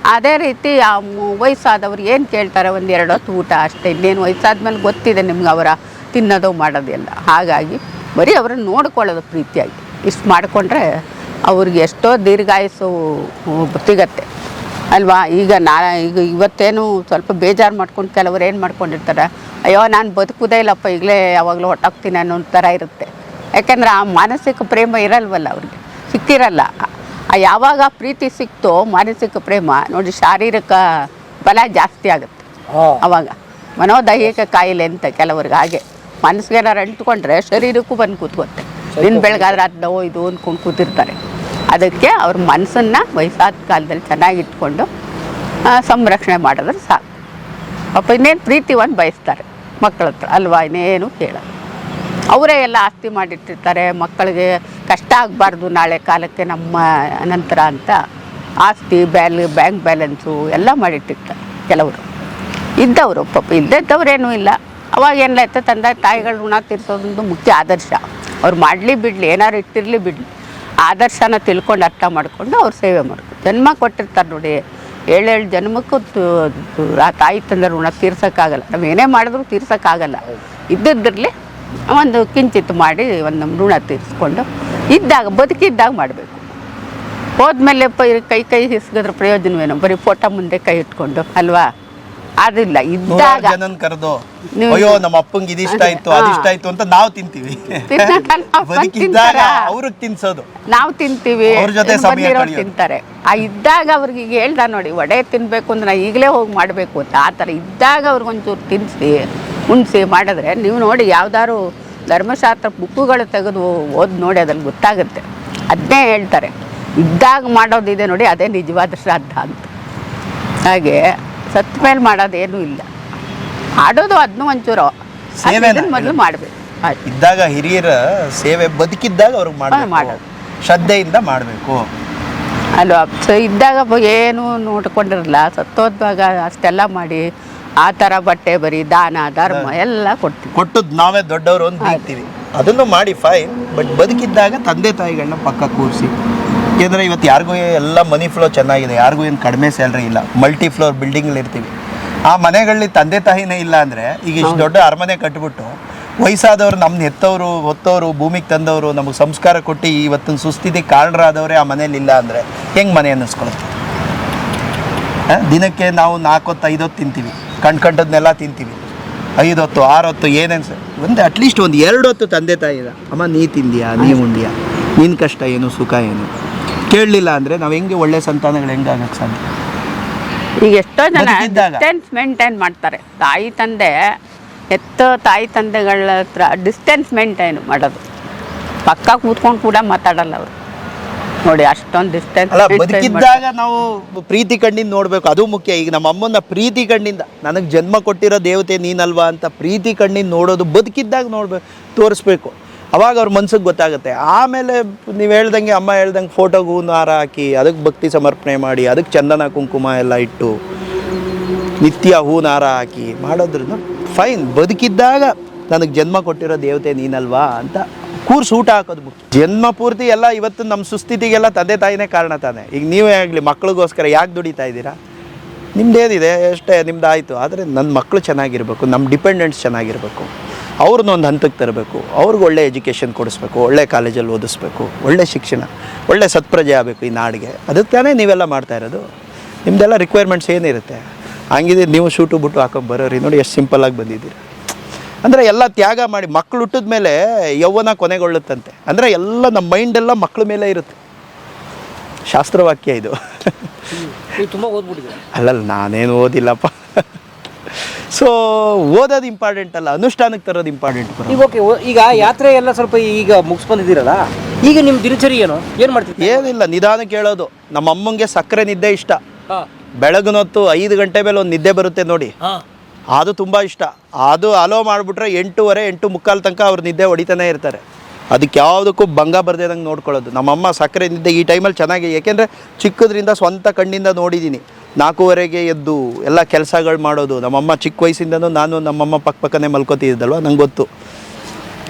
ಅದೇ ರೀತಿ ಆ ವಯಸ್ಸಾದವ್ರು ಏನು ಕೇಳ್ತಾರೆ? ಒಂದು ಎರಡು ಹೊತ್ತು ಊಟ ಅಷ್ಟೇ. ಇನ್ನೇನು ವಯಸ್ಸಾದ್ಮೇಲೆ ಗೊತ್ತಿದೆ ನಿಮ್ಗೆ ಅವರ ತಿನ್ನೋದು ಮಾಡೋದೆಲ್ಲ. ಹಾಗಾಗಿ ಬರೀ ಅವ್ರನ್ನ ನೋಡ್ಕೊಳ್ಳೋದು ಪ್ರೀತಿಯಾಗಿ. ಇಷ್ಟು ಮಾಡಿಕೊಂಡ್ರೆ ಅವ್ರಿಗೆ ಎಷ್ಟೋ ದೀರ್ಘಾಯಸ್ಸು ಸಿಗತ್ತೆ ಅಲ್ವಾ? ಈಗ ನಾ ಈಗ ಇವತ್ತೇನು ಸ್ವಲ್ಪ ಬೇಜಾರು ಮಾಡ್ಕೊಂಡು ಕೆಲವರು ಏನು ಮಾಡ್ಕೊಂಡಿರ್ತಾರೆ? ಅಯ್ಯೋ ನಾನು ಬದುಕುದೇ ಇಲ್ಲಪ್ಪ ಈಗಲೇ ಯಾವಾಗಲೂ ಹೊಟ್ಟೋಗ್ತೀನಿ ಅನ್ನೋ ಥರ ಇರುತ್ತೆ. ಯಾಕೆಂದ್ರೆ ಆ ಮಾನಸಿಕ ಪ್ರೇಮ ಇರಲ್ವಲ್ಲ ಅವ್ರಿಗೆ ಸಿಕ್ತಿರಲ್ಲ. ಆ ಯಾವಾಗ ಪ್ರೀತಿ ಸಿಕ್ತೋ ಮಾನಸಿಕ ಪ್ರೇಮ ನೋಡಿ ಶಾರೀರಿಕ ಬಲ ಜಾಸ್ತಿ ಆಗುತ್ತೆ. ಅವಾಗ ಮನೋದೈಹಿಕ ಕಾಯಿಲೆ ಅಂತ ಕೆಲವ್ರಿಗೆ ಹಾಗೆ. ಮನಸ್ಸಿಗೆ ಏನಾರು ಅಂಟ್ಕೊಂಡ್ರೆ ಶರೀರಕ್ಕೂ ಬಂದು ಕೂತ್ಕೊತ್ತೆ. ದಿನ ಬೆಳಗಾದ್ರೆ ಅದು ನೋವು ಇದು ಅಂದ್ಕೊಂಡು ಕೂತಿರ್ತಾರೆ. ಅದಕ್ಕೆ ಅವ್ರ ಮನಸ್ಸನ್ನು ವಯಸ್ಸಾದ ಕಾಲದಲ್ಲಿ ಚೆನ್ನಾಗಿಟ್ಕೊಂಡು ಸಂರಕ್ಷಣೆ ಮಾಡಿದ್ರೆ ಸಾಕು. ಪಾಪ ಇನ್ನೇನು ಪ್ರೀತಿ ಒಂದು ಬಯಸ್ತಾರೆ ಮಕ್ಕಳ ಹತ್ರ, ಅಲ್ವಾ? ಇನ್ನೇನು ಕೇಳ. ಅವರೇ ಎಲ್ಲ ಆಸ್ತಿ ಮಾಡಿಟ್ಟಿರ್ತಾರೆ. ಮಕ್ಕಳಿಗೆ ಕಷ್ಟ ಆಗಬಾರ್ದು ನಾಳೆ ಕಾಲಕ್ಕೆ ನಮ್ಮ ನಂತರ ಅಂತ ಆಸ್ತಿ, ಬ್ಯಾಲ್, ಬ್ಯಾಂಕ್ ಬ್ಯಾಲೆನ್ಸು ಎಲ್ಲ ಮಾಡಿಟ್ಟಿರ್ತಾರೆ ಕೆಲವರು. ಇದ್ದವರು, ಪಾಪ ಇದ್ದವರೇನು ಇಲ್ಲ. ಅವಾಗ ಏನಾಯ್ತು ತಂದೆ, ತಾಯಿಗಳ ಋಣ ತೀರಿಸೋದೊಂದು ಮುಖ್ಯ ಆದರ್ಶ. ಅವ್ರು ಮಾಡಲಿ ಬಿಡಲಿ, ಏನಾರು ಇಟ್ಟಿರಲಿ ಬಿಡಲಿ. ಆದರ್ಶನ ತಿಳ್ಕೊಂಡು ಅರ್ಥ ಮಾಡಿಕೊಂಡು ಅವ್ರು ಸೇವೆ ಮಾಡ್ಕೊ ಜನ್ಮ ಕೊಟ್ಟಿರ್ತಾರೆ ನೋಡಿ, ಏಳೇಳು ಜನ್ಮಕ್ಕೂ ಆ ತಾಯಿ ತಂದೆ ಋಣ ತೀರ್ಸೋಕ್ಕಾಗಲ್ಲ. ನಾವು ಏನೇ ಮಾಡಿದ್ರು ತೀರ್ಸೋಕ್ಕಾಗಲ್ಲ. ಇದ್ದಿದ್ದರಲ್ಲಿ ಒಂದು ಕಿಂಚಿತ್ ಮಾಡಿ ಒಂದು ಋಣ ತೀರಿಸ್ಕೊಂಡು ಇದ್ದಾಗ, ಬದುಕಿದ್ದಾಗ ಮಾಡಬೇಕು. ಹೋದ್ಮೇಲೆ ಕೈ ಕೈ ಹಿಸ್ಗಿದ್ರೆ ಪ್ರಯೋಜನವೇನು? ಬರೀ ಫೋಟೋ ಮುಂದೆ ಕೈ ಇಟ್ಕೊಂಡು, ಅಲ್ವಾ? ಅದಿಲ್ಲ ಇದ್ದಾಗ ಜನನ್ ಕರೆದು ಅಯ್ಯೋ ನಮ್ಮ ಅಪ್ಪಂಗೆ ಇದಿಷ್ಟ ಆಯ್ತು. ಅದಿಷ್ಟ ಆಯ್ತು ಅಂತ ನಾವು ತಿಂತೀವಿ. ಬದುಕಿದ್ದಾಗ ಅವ್ರಿಗೆ ತಿನ್ಸೋದು. ನಾವು ತಿಂತೀವಿ ಅವ್ರ ಜೊತೆ ಸಮಯ ತಿಂತಾರೆ. ಆ ಇದ್ದಾಗ ಅವ್ರಿಗೆ ಈಗ ಹೇಳ್ದ ನೋಡಿ ವಡೆ ತಿನ್ಬೇಕು ಅಂದ್ರೆ ನಾ ಈಗಲೇ ಹೋಗಿ ಮಾಡಬೇಕು ಅಂತ. ಆ ಥರ ಇದ್ದಾಗ ಅವ್ರಿಗೊಂಚೂರು ತಿನ್ನಿಸಿ ಉಣಿಸಿ ಮಾಡಿದ್ರೆ ನೀವು ನೋಡಿ ಯಾವ್ದಾದ್ರು ಧರ್ಮಶಾಸ್ತ್ರ ಬುಕ್ಕುಗಳು ತೆಗೆದು ಓದಿ ನೋಡಿ ಅದ್ರಲ್ಲಿ ಗೊತ್ತಾಗುತ್ತೆ. ಅದನ್ನೇ ಹೇಳ್ತಾರೆ. ಇದ್ದಾಗ ಮಾಡೋದಿದೆ ನೋಡಿ ಅದೇ ನಿಜವಾದ ಶ್ರಾದ್ದ ಅಂತ. ಹಾಗೆ ಸತ್ತ ಮೇಲೆ ಮಾಡೋದೇನು ಇಲ್ಲ. ಆಡೋದು ಅದನ್ನೂ ಒಂಚೂರು. ಮೊದಲು ಮಾಡಬೇಕು. ಇದ್ದಾಗ ಹಿರಿಯರ ಸೇವೆ ಬದುಕಿದ್ದಾಗ ಅವ್ರಿಗೆ ಮಾಡಬೇಕು. ಮಾಡೋದು. ಶ್ರದ್ಧೆಯಿಂದ ಮಾಡಬೇಕು. ಅಲ್ವಾ? ಸೊ ಇದ್ದಾಗ ಏನು ನೋಡ್ಕೊಂಡಿರಲ್ಲ ಸತ್ತೋದ್ವಾಗ ಅಷ್ಟೆಲ್ಲ ಮಾಡಿ ಆ ಥರ ಬಟ್ಟೆ ಬರೀ ದಾನ ಧರ್ಮ ಎಲ್ಲ ಕೊಡ್ತೀವಿ. ಕೊಟ್ಟದ್ದು ನಾವೇ ದೊಡ್ಡವರು ಅಂತ ಹೇಳ್ತೀವಿ. ಅದನ್ನು ಮಾಡಿ ಫೈನ್ ಬಟ್ ಬದುಕಿದ್ದಾಗ ತಂದೆ ತಾಯಿಗಳನ್ನ ಪಕ್ಕ ಕೂರಿಸಿ ಯಾಕೆಂದರೆ ಇವತ್ತು ಯಾರಿಗೂ ಎಲ್ಲ ಮನಿ ಫ್ಲೋ ಚೆನ್ನಾಗಿದೆ ಯಾರಿಗೂ ಏನು ಕಡಿಮೆ ಸ್ಯಾಲ್ರಿ ಇಲ್ಲ ಮಲ್ಟಿ ಫ್ಲೋರ್ ಬಿಲ್ಡಿಂಗ್ಲಿ ಇರ್ತೀವಿ. ಆ ಮನೆಗಳಲ್ಲಿ ತಂದೆ ತಾಯಿನೇ ಇಲ್ಲ ಅಂದರೆ ಈಗ ಇಷ್ಟು ದೊಡ್ಡ ಅರಮನೆ ಕಟ್ಬಿಟ್ಟು ವಯಸ್ಸಾದವರು ನಮ್ಮನ್ನ ಎತ್ತವರು ಹೊತ್ತವರು ಭೂಮಿಗೆ ತಂದವರು ನಮಗೆ ಸಂಸ್ಕಾರ ಕೊಟ್ಟು ಇವತ್ತಿನ ಸುಸ್ಥಿತಿ ಕಾರಣರಾದವರೇ ಆ ಮನೇಲಿ ಇಲ್ಲ ಅಂದರೆ ಹೆಂಗೆ ಮನೆ ಅನ್ನಿಸ್ಕೊಳ್ತೀವಿ ದಿನಕ್ಕೆ ನಾವು ನಾಲ್ಕೊತ್ತು ಐದೊತ್ತು ತಿಂತೀವಿ. ಕಣ್ ಕಂಡದ್ನೆಲ್ಲ ತಿಂತೀವಿ. ಆರು ಹೊತ್ತು ಏನೇನು ಸರ್ ಒಂದು ಅಟ್ಲೀಸ್ಟ್ ಒಂದು ಎರಡು ಹೊತ್ತು ತಂದೆ ತಾಯಿ ಇದೆ. ಅಮ್ಮ ನೀ ತಿಂದಿಯಾ ನೀ ಉಂಡಿಯಾ? ನಿನ್ನ ಕಷ್ಟ ಏನು ಸುಖ ಏನು? ಕೇಳಲಿಲ್ಲ ಅಂದರೆ ನಾವು ಹೆಂಗೆ ಒಳ್ಳೆ ಸಂತಾನಗಳು ಹೆಂಗೆ ಆಗಕ್ಕೆ ಸಾಧ್ಯ? ಈಗ ಎಷ್ಟೋ ಜನ ಬದುಕಿದ್ದಾಗ. ಡಿಸ್ಟೆನ್ಸ್ ಮೇಂಟೈನ್ ಮಾಡ್ತಾರೆ. ತಾಯಿ ತಂದೆ ಎತ್ತೋ ತಾಯಿ ತಂದೆಗಳ ಹತ್ರ ಡಿಸ್ಟೆನ್ಸ್ ಮೇಂಟೈನ್ ಮಾಡೋದು. ಪಕ್ಕ ಕೂತ್ಕೊಂಡು ಕೂಡ ಮಾತಾಡಲ್ಲ ಅವರು. ನೋಡಿ ಅಷ್ಟೊಂದು ಡಿಸ್ಟೆನ್ಸ್ ಬದುಕಿದ್ದಾಗ ನಾವು ಪ್ರೀತಿ ಕಣ್ಣಿಂದ ನೋಡಬೇಕು. ಅದು ಮುಖ್ಯ. ಈಗ ನಮ್ಮ ಅಮ್ಮನ ಪ್ರೀತಿ ಕಣ್ಣಿಂದ ನನಗೆ ಜನ್ಮ ಕೊಟ್ಟಿರೋ ದೇವತೆ ನೀನಲ್ವಾ? ಅಂತ ಪ್ರೀತಿ ಕಣ್ಣಿಂದ ನೋಡೋದು ಬದುಕಿದ್ದಾಗ ನೋಡ್ಬೇಕು ತೋರಿಸ್ಬೇಕು. ಅವಾಗ ಅವ್ರ ಮನ್ಸಿಗೆ ಗೊತ್ತಾಗುತ್ತೆ. ಆಮೇಲೆ ನೀವು ಹೇಳ್ದಂಗೆ ಅಮ್ಮ ಹೇಳ್ದಂಗೆ ಫೋಟೋಗೂ ಹಾರ ಹಾಕಿ ಅದಕ್ಕೆ ಭಕ್ತಿ ಸಮರ್ಪಣೆ ಮಾಡಿ ಅದಕ್ಕೆ ಚಂದನ ಕುಂಕುಮ ಎಲ್ಲ ಇಟ್ಟು, ನಿತ್ಯ ಹೂವಿನ ಹಾರ ಹಾಕಿ ಮಾಡೋದ್ರಿಂದ ಫೈನ್ ಬದುಕಿದ್ದಾಗ ನನಗೆ ಜನ್ಮ ಕೊಟ್ಟಿರೋ ದೇವತೆ ನೀನಲ್ವಾ ಅಂತ ಕೂರ್ಸು ಊಟ ಹಾಕೋದು ಮುಖ್ಯ. ಜನ್ಮ ಪೂರ್ತಿ ಎಲ್ಲ ಇವತ್ತು ನಮ್ಮ ಸುಸ್ಥಿತಿಗೆಲ್ಲ ತಂದೆ ತಾಯಿನೇ ಕಾರಣ ತಾನೆ. ಈಗ ನೀವೇ ಆಗಲಿ, ಮಕ್ಳಿಗೋಸ್ಕರ ಯಾಕೆ ದುಡಿತಾ ಇದ್ದೀರಾ? ನಿಮ್ದೇನಿದೆ ಅಷ್ಟೇ ನಿಮ್ದು ಆಯಿತು ಆದರೆ ನನ್ನ ಮಕ್ಕಳು ಚೆನ್ನಾಗಿರಬೇಕು ನಮ್ಮ ಡಿಪೆಂಡೆಂಟ್ಸ್ ಚೆನ್ನಾಗಿರಬೇಕು. ಅವ್ರನ್ನ ಒಂದು ಹಂತಕ್ಕೆ ತರಬೇಕು. ಅವ್ರಿಗೆ ಒಳ್ಳೆ ಎಜುಕೇಷನ್ ಕೊಡಿಸ್ಬೇಕು ಒಳ್ಳೆ ಕಾಲೇಜಲ್ಲಿ ಓದಿಸ್ಬೇಕು ಒಳ್ಳೆ ಶಿಕ್ಷಣ ಒಳ್ಳೆ ಸತ್ಪ್ರಜೆ ಆಗಬೇಕು ಈ ನಾಡಿಗೆ. ಅದಕ್ಕೆ ತಾನೇ ನೀವೆಲ್ಲ ಮಾಡ್ತಾ ಇರೋದು. ನಿಮ್ಮದೆಲ್ಲ ರಿಕ್ವೈರ್ಮೆಂಟ್ಸ್ ಏನಿರುತ್ತೆ? ಹಂಗಿದ್ರೆ ನೀವು ಶೂಟು ಬಿಟ್ಟು ಹಾಕೊಂಡು ಬರೋರಿ ನೋಡಿ ಎಷ್ಟು ಸಿಂಪಲ್ಲಾಗಿ ಬಂದಿದ್ದೀರಿ. ಅಂದರೆ ಎಲ್ಲ ತ್ಯಾಗ ಮಾಡಿ ಮಕ್ಕಳು ಹುಟ್ಟಿದ ಮೇಲೆ ಯೌವನ ಕೊನೆಗೊಳ್ಳುತ್ತಂತೆ. ಅಂದರೆ ಎಲ್ಲ ನಮ್ಮ ಮೈಂಡೆಲ್ಲ ಮಕ್ಕಳ ಮೇಲೆ ಇರುತ್ತೆ. ಶಾಸ್ತ್ರವಾಕ್ಯ ಇದು. ತುಂಬ ಓದ್ಬಿಟ್ಟಿದೆ ಅಲ್ಲಲ್ಲ ನಾನೇನು ಓದಿಲ್ಲಪ್ಪ. ಸೊ ಓದೋದು ಇಂಪಾರ್ಟೆಂಟ್ ಅಲ್ಲ ಅನುಷ್ಠಾನಕ್ಕೆ ತರೋದು ಇಂಪಾರ್ಟೆಂಟ್ ಈಗ ಓಕೆ ಈಗ ಯಾತ್ರೆ ಎಲ್ಲ ಸ್ವಲ್ಪ ಈಗ ಮುಗಿಸ್ಕೊಂಡಿದ್ದೀರಲ್ಲ ಈಗ ನಿಮ್ಮ ದಿನಚರಿ ಏನು? ಏನು ಮಾಡ್ತೀವಿ ಏನಿಲ್ಲ ನಿಧಾನ ಕೇಳೋದು. ನಮ್ಮ ಅಮ್ಮಂಗೆ ಸಕ್ಕರೆ ನಿದ್ದೆ ಇಷ್ಟ. ಬೆಳಗಿನ ಹೊತ್ತು ಐದು ಗಂಟೆ ಮೇಲೆ ಒಂದು ನಿದ್ದೆ ಬರುತ್ತೆ ನೋಡಿ. ಅದು ತುಂಬ ಇಷ್ಟ. ಅದು ಅಲೋ ಮಾಡಿಬಿಟ್ರೆ ಎಂಟೂವರೆ ಎಂಟು ಮುಕ್ಕಾಲು ತನಕ ಅವ್ರು ನಿದ್ದೆ ಹೊಡಿತಾನೆ ಇರ್ತಾರೆ. ಅದಕ್ಕೆ ಯಾವುದಕ್ಕೂ ಭಂಗ ಬರ್ದೇದಂಗೆ ನೋಡ್ಕೊಳ್ಳೋದು. ನಮ್ಮಮ್ಮ ಸಕ್ಕರೆ ನಿದ್ದೆ ಈ ಟೈಮಲ್ಲಿ ಚೆನ್ನಾಗಿ ಏಕೆಂದರೆ ಚಿಕ್ಕದ್ರಿಂದ ಸ್ವಂತ ಕಣ್ಣಿಂದ ನೋಡಿದ್ದೀನಿ ನಾಲ್ಕೂವರೆಗೆ ಎದ್ದು ಎಲ್ಲ ಕೆಲಸಗಳು ಮಾಡೋದು. ನಮ್ಮಮ್ಮ ಚಿಕ್ಕ ವಯಸ್ಸಿಂದನೂ ನಾನು ನಮ್ಮಮ್ಮ ಪಕ್ಕ ಪಕ್ಕನೇ ಮಲ್ಕೋತಿದ್ದಲ್ವ? ನಂಗೆ ಗೊತ್ತು.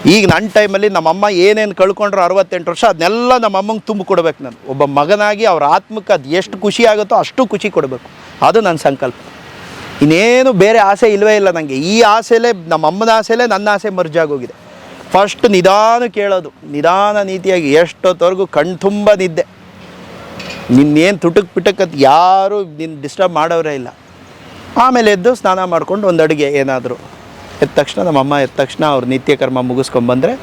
ಈಗ ನನ್ನ ಟೈಮಲ್ಲಿ ನಮ್ಮಮ್ಮ ಏನೇನು ಕಳ್ಕೊಂಡ್ರು ಅರವತ್ತೆಂಟು ವರ್ಷ ಅದನ್ನೆಲ್ಲ ನಮ್ಮಮ್ಮಂಗೆ ತುಂಬ ಕೊಡ್ಬೇಕು ನಾನು. ಒಬ್ಬ ಮಗನಾಗಿ ಅವ್ರ ಆತ್ಮಕ್ಕೆ ಅದು ಎಷ್ಟು ಖುಷಿ ಆಗುತ್ತೋ ಅಷ್ಟು ಖುಷಿ ಕೊಡಬೇಕು. ಅದು ನನ್ನ ಸಂಕಲ್ಪ. ಇನ್ನೇನು ಬೇರೆ ಆಸೆ ಇಲ್ಲವೇ ಇಲ್ಲ ನನಗೆ ಈ ಆಸೆಲೇ, ನಮ್ಮಮ್ಮನ ಆಸೆಲೇ ನನ್ನ ಆಸೆ ಮರ್ಜಾಗೋಗಿದೆ ಫಸ್ಟ್ ನಿಧಾನ ಕೇಳೋದು. ನಿಧಾನ ನೀತಿಯಾಗಿ ಎಷ್ಟೊತ್ತವರೆಗೂ ಕಣ್ತುಂಬ ನಿದ್ದೆ ನಿನ್ನೇನು ತುಟಕ್ ಪಿಟಕತ್ ಅಂತ ಯಾರೂ ನಿನ್ನ ಡಿಸ್ಟರ್ಬ್ ಮಾಡೋರೇ ಇಲ್ಲ. ಆಮೇಲೆ ಎದ್ದು ಸ್ನಾನ ಮಾಡ್ಕೊಂಡು ಒಂದು ಅಡುಗೆ ಏನಾದರೂ. ಎದ್ದ ತಕ್ಷಣ ನಮ್ಮಮ್ಮ ಎದ್ದ ತಕ್ಷಣ ಅವ್ರ ನಿತ್ಯ ಕರ್ಮ ಮುಗಿಸ್ಕೊಂಬಂದ್ರೆ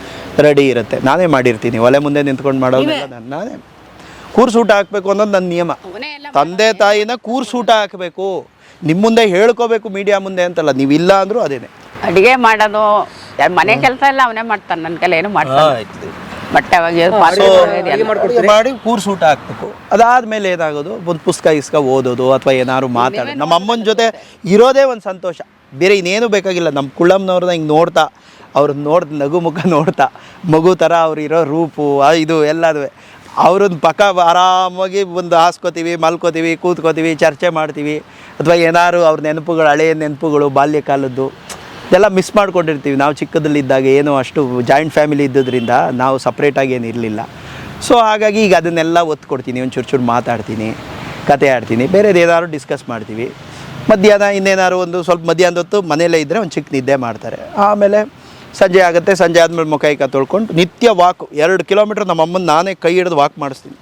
ರೆಡಿ ಇರುತ್ತೆ. ನಾನೇ ಮಾಡಿರ್ತೀನಿ. ಒಲೆ ಮುಂದೆ ನಿಂತ್ಕೊಂಡು ಮಾಡೋದು ನಾನು ನಾನೇ ಕೂರ್ಸ್ ಊಟ ಹಾಕಬೇಕು ಅನ್ನೋದು ನನ್ನ ನಿಯಮ. ತಂದೆ ತಾಯಿನ ಕೂರ್ಸೂಟ ಊಟ ಹಾಕಬೇಕು. ನಿಮ್ಮ ಮುಂದೆ ಹೇಳ್ಕೋಬೇಕು ಮೀಡಿಯಾ ಮುಂದೆ ಅಂತಲ್ಲ. ನೀವು ಇಲ್ಲ ಅಂದರೂ ಅದೇನೆ. ಅಡಿಗೆ ಮಾಡೋದು ಮನೆ ಕೆಲಸ ಎಲ್ಲ ಅವನೇ ಮಾಡ್ತಾನೆ. ನನ್ನ ಕೆಲ ಏನು ಮಾಡ್ತಾನೆ. ಬಟ್ಟೆ ಒಗೆಯೋದು ಮಾಡಿ ಕೂರ್ಸ್ ಊಟ ಹಾಕ್ಬೇಕು. ಅದಾದ್ಮೇಲೆ ಏನಾಗೋದು? ಒಂದು ಪುಸ್ತಕ ಇಸ್ಕ ಓದೋದು ಅಥವಾ ಏನಾದ್ರು ಮಾತಾಡೋದು. ನಮ್ಮ ಅಮ್ಮನ ಜೊತೆ ಇರೋದೇ? ಒಂದು ಸಂತೋಷ. ಬೇರೆ ಇನ್ನೇನು ಬೇಕಾಗಿಲ್ಲ. ನಮ್ಮ ಕುಳ್ಳಮ್ಮನವ್ರನ್ನ ಹಿಂಗೆ ನೋಡ್ತಾ ಅವ್ರನ್ನ ನೋಡ್ ನಗು ಮುಖ ನೋಡ್ತಾ ಮಗು ಥರ ಅವ್ರು ಇರೋ ರೂಪು ಇದು ಎಲ್ಲದೂ ಅವ್ರದ್ದು ಪಕ್ಕ ಆರಾಮಾಗಿ ಒಂದು ಹಾಸ್ಕೋತೀವಿ ಮಲ್ಕೋತೀವಿ ಕೂತ್ಕೋತೀವಿ ಚರ್ಚೆ ಮಾಡ್ತೀವಿ. ಅಥವಾ ಏನಾದ್ರು ಅವ್ರ ನೆನಪುಗಳು ಹಳೆಯ ನೆನಪುಗಳು ಬಾಲ್ಯಕಾಲದ್ದು. ಇದೆಲ್ಲ ಮಿಸ್ ಮಾಡ್ಕೊಂಡಿರ್ತೀವಿ. ನಾವು ಚಿಕ್ಕದಲ್ಲಿದ್ದಾಗ ಏನೋ ಅಷ್ಟು ಜಾಯಿಂಟ್ ಫ್ಯಾಮಿಲಿ ಇದ್ದದ್ರಿಂದ ನಾವು ಸಪ್ರೇಟಾಗಿ ಏನು ಇರಲಿಲ್ಲ. ಸೊ ಹಾಗಾಗಿ ಈಗ ಅದನ್ನೆಲ್ಲ ಒತ್ತು ಕೊಡ್ತೀನಿ ಒಂದು ಚೂರು ಚೂರು ಮಾತಾಡ್ತೀನಿ ಕತೆ ಆಡ್ತೀನಿ ಬೇರೆದು ಏನಾದ್ರು ಡಿಸ್ಕಸ್ ಮಾಡ್ತೀವಿ. ಮಧ್ಯಾಹ್ನ ಇನ್ನೇನಾದ್ರು ಒಂದು ಸ್ವಲ್ಪ ಮಧ್ಯಾಹ್ನದ ಹೊತ್ತು ಮನೆಯಲ್ಲೇ ಇದ್ದರೆ ಒಂದು ಚಿಕ್ಕ ನಿದ್ದೆ ಮಾಡ್ತಾರೆ. ಆಮೇಲೆ ಸಂಜೆ ಆಗುತ್ತೆ ಸಂಜೆ ಆದಮೇಲೆ ಮುಖ ಕೈ ತೊಳ್ಕೊಂಡು ನಿತ್ಯ ವಾಕ್ ಎರಡು ಕಿಲೋಮೀಟ್ರ್ ನಮ್ಮಮ್ಮನ ನಾನೇ ಕೈ ಹಿಡಿದು ವಾಕ್ ಮಾಡಿಸ್ತೀನಿ.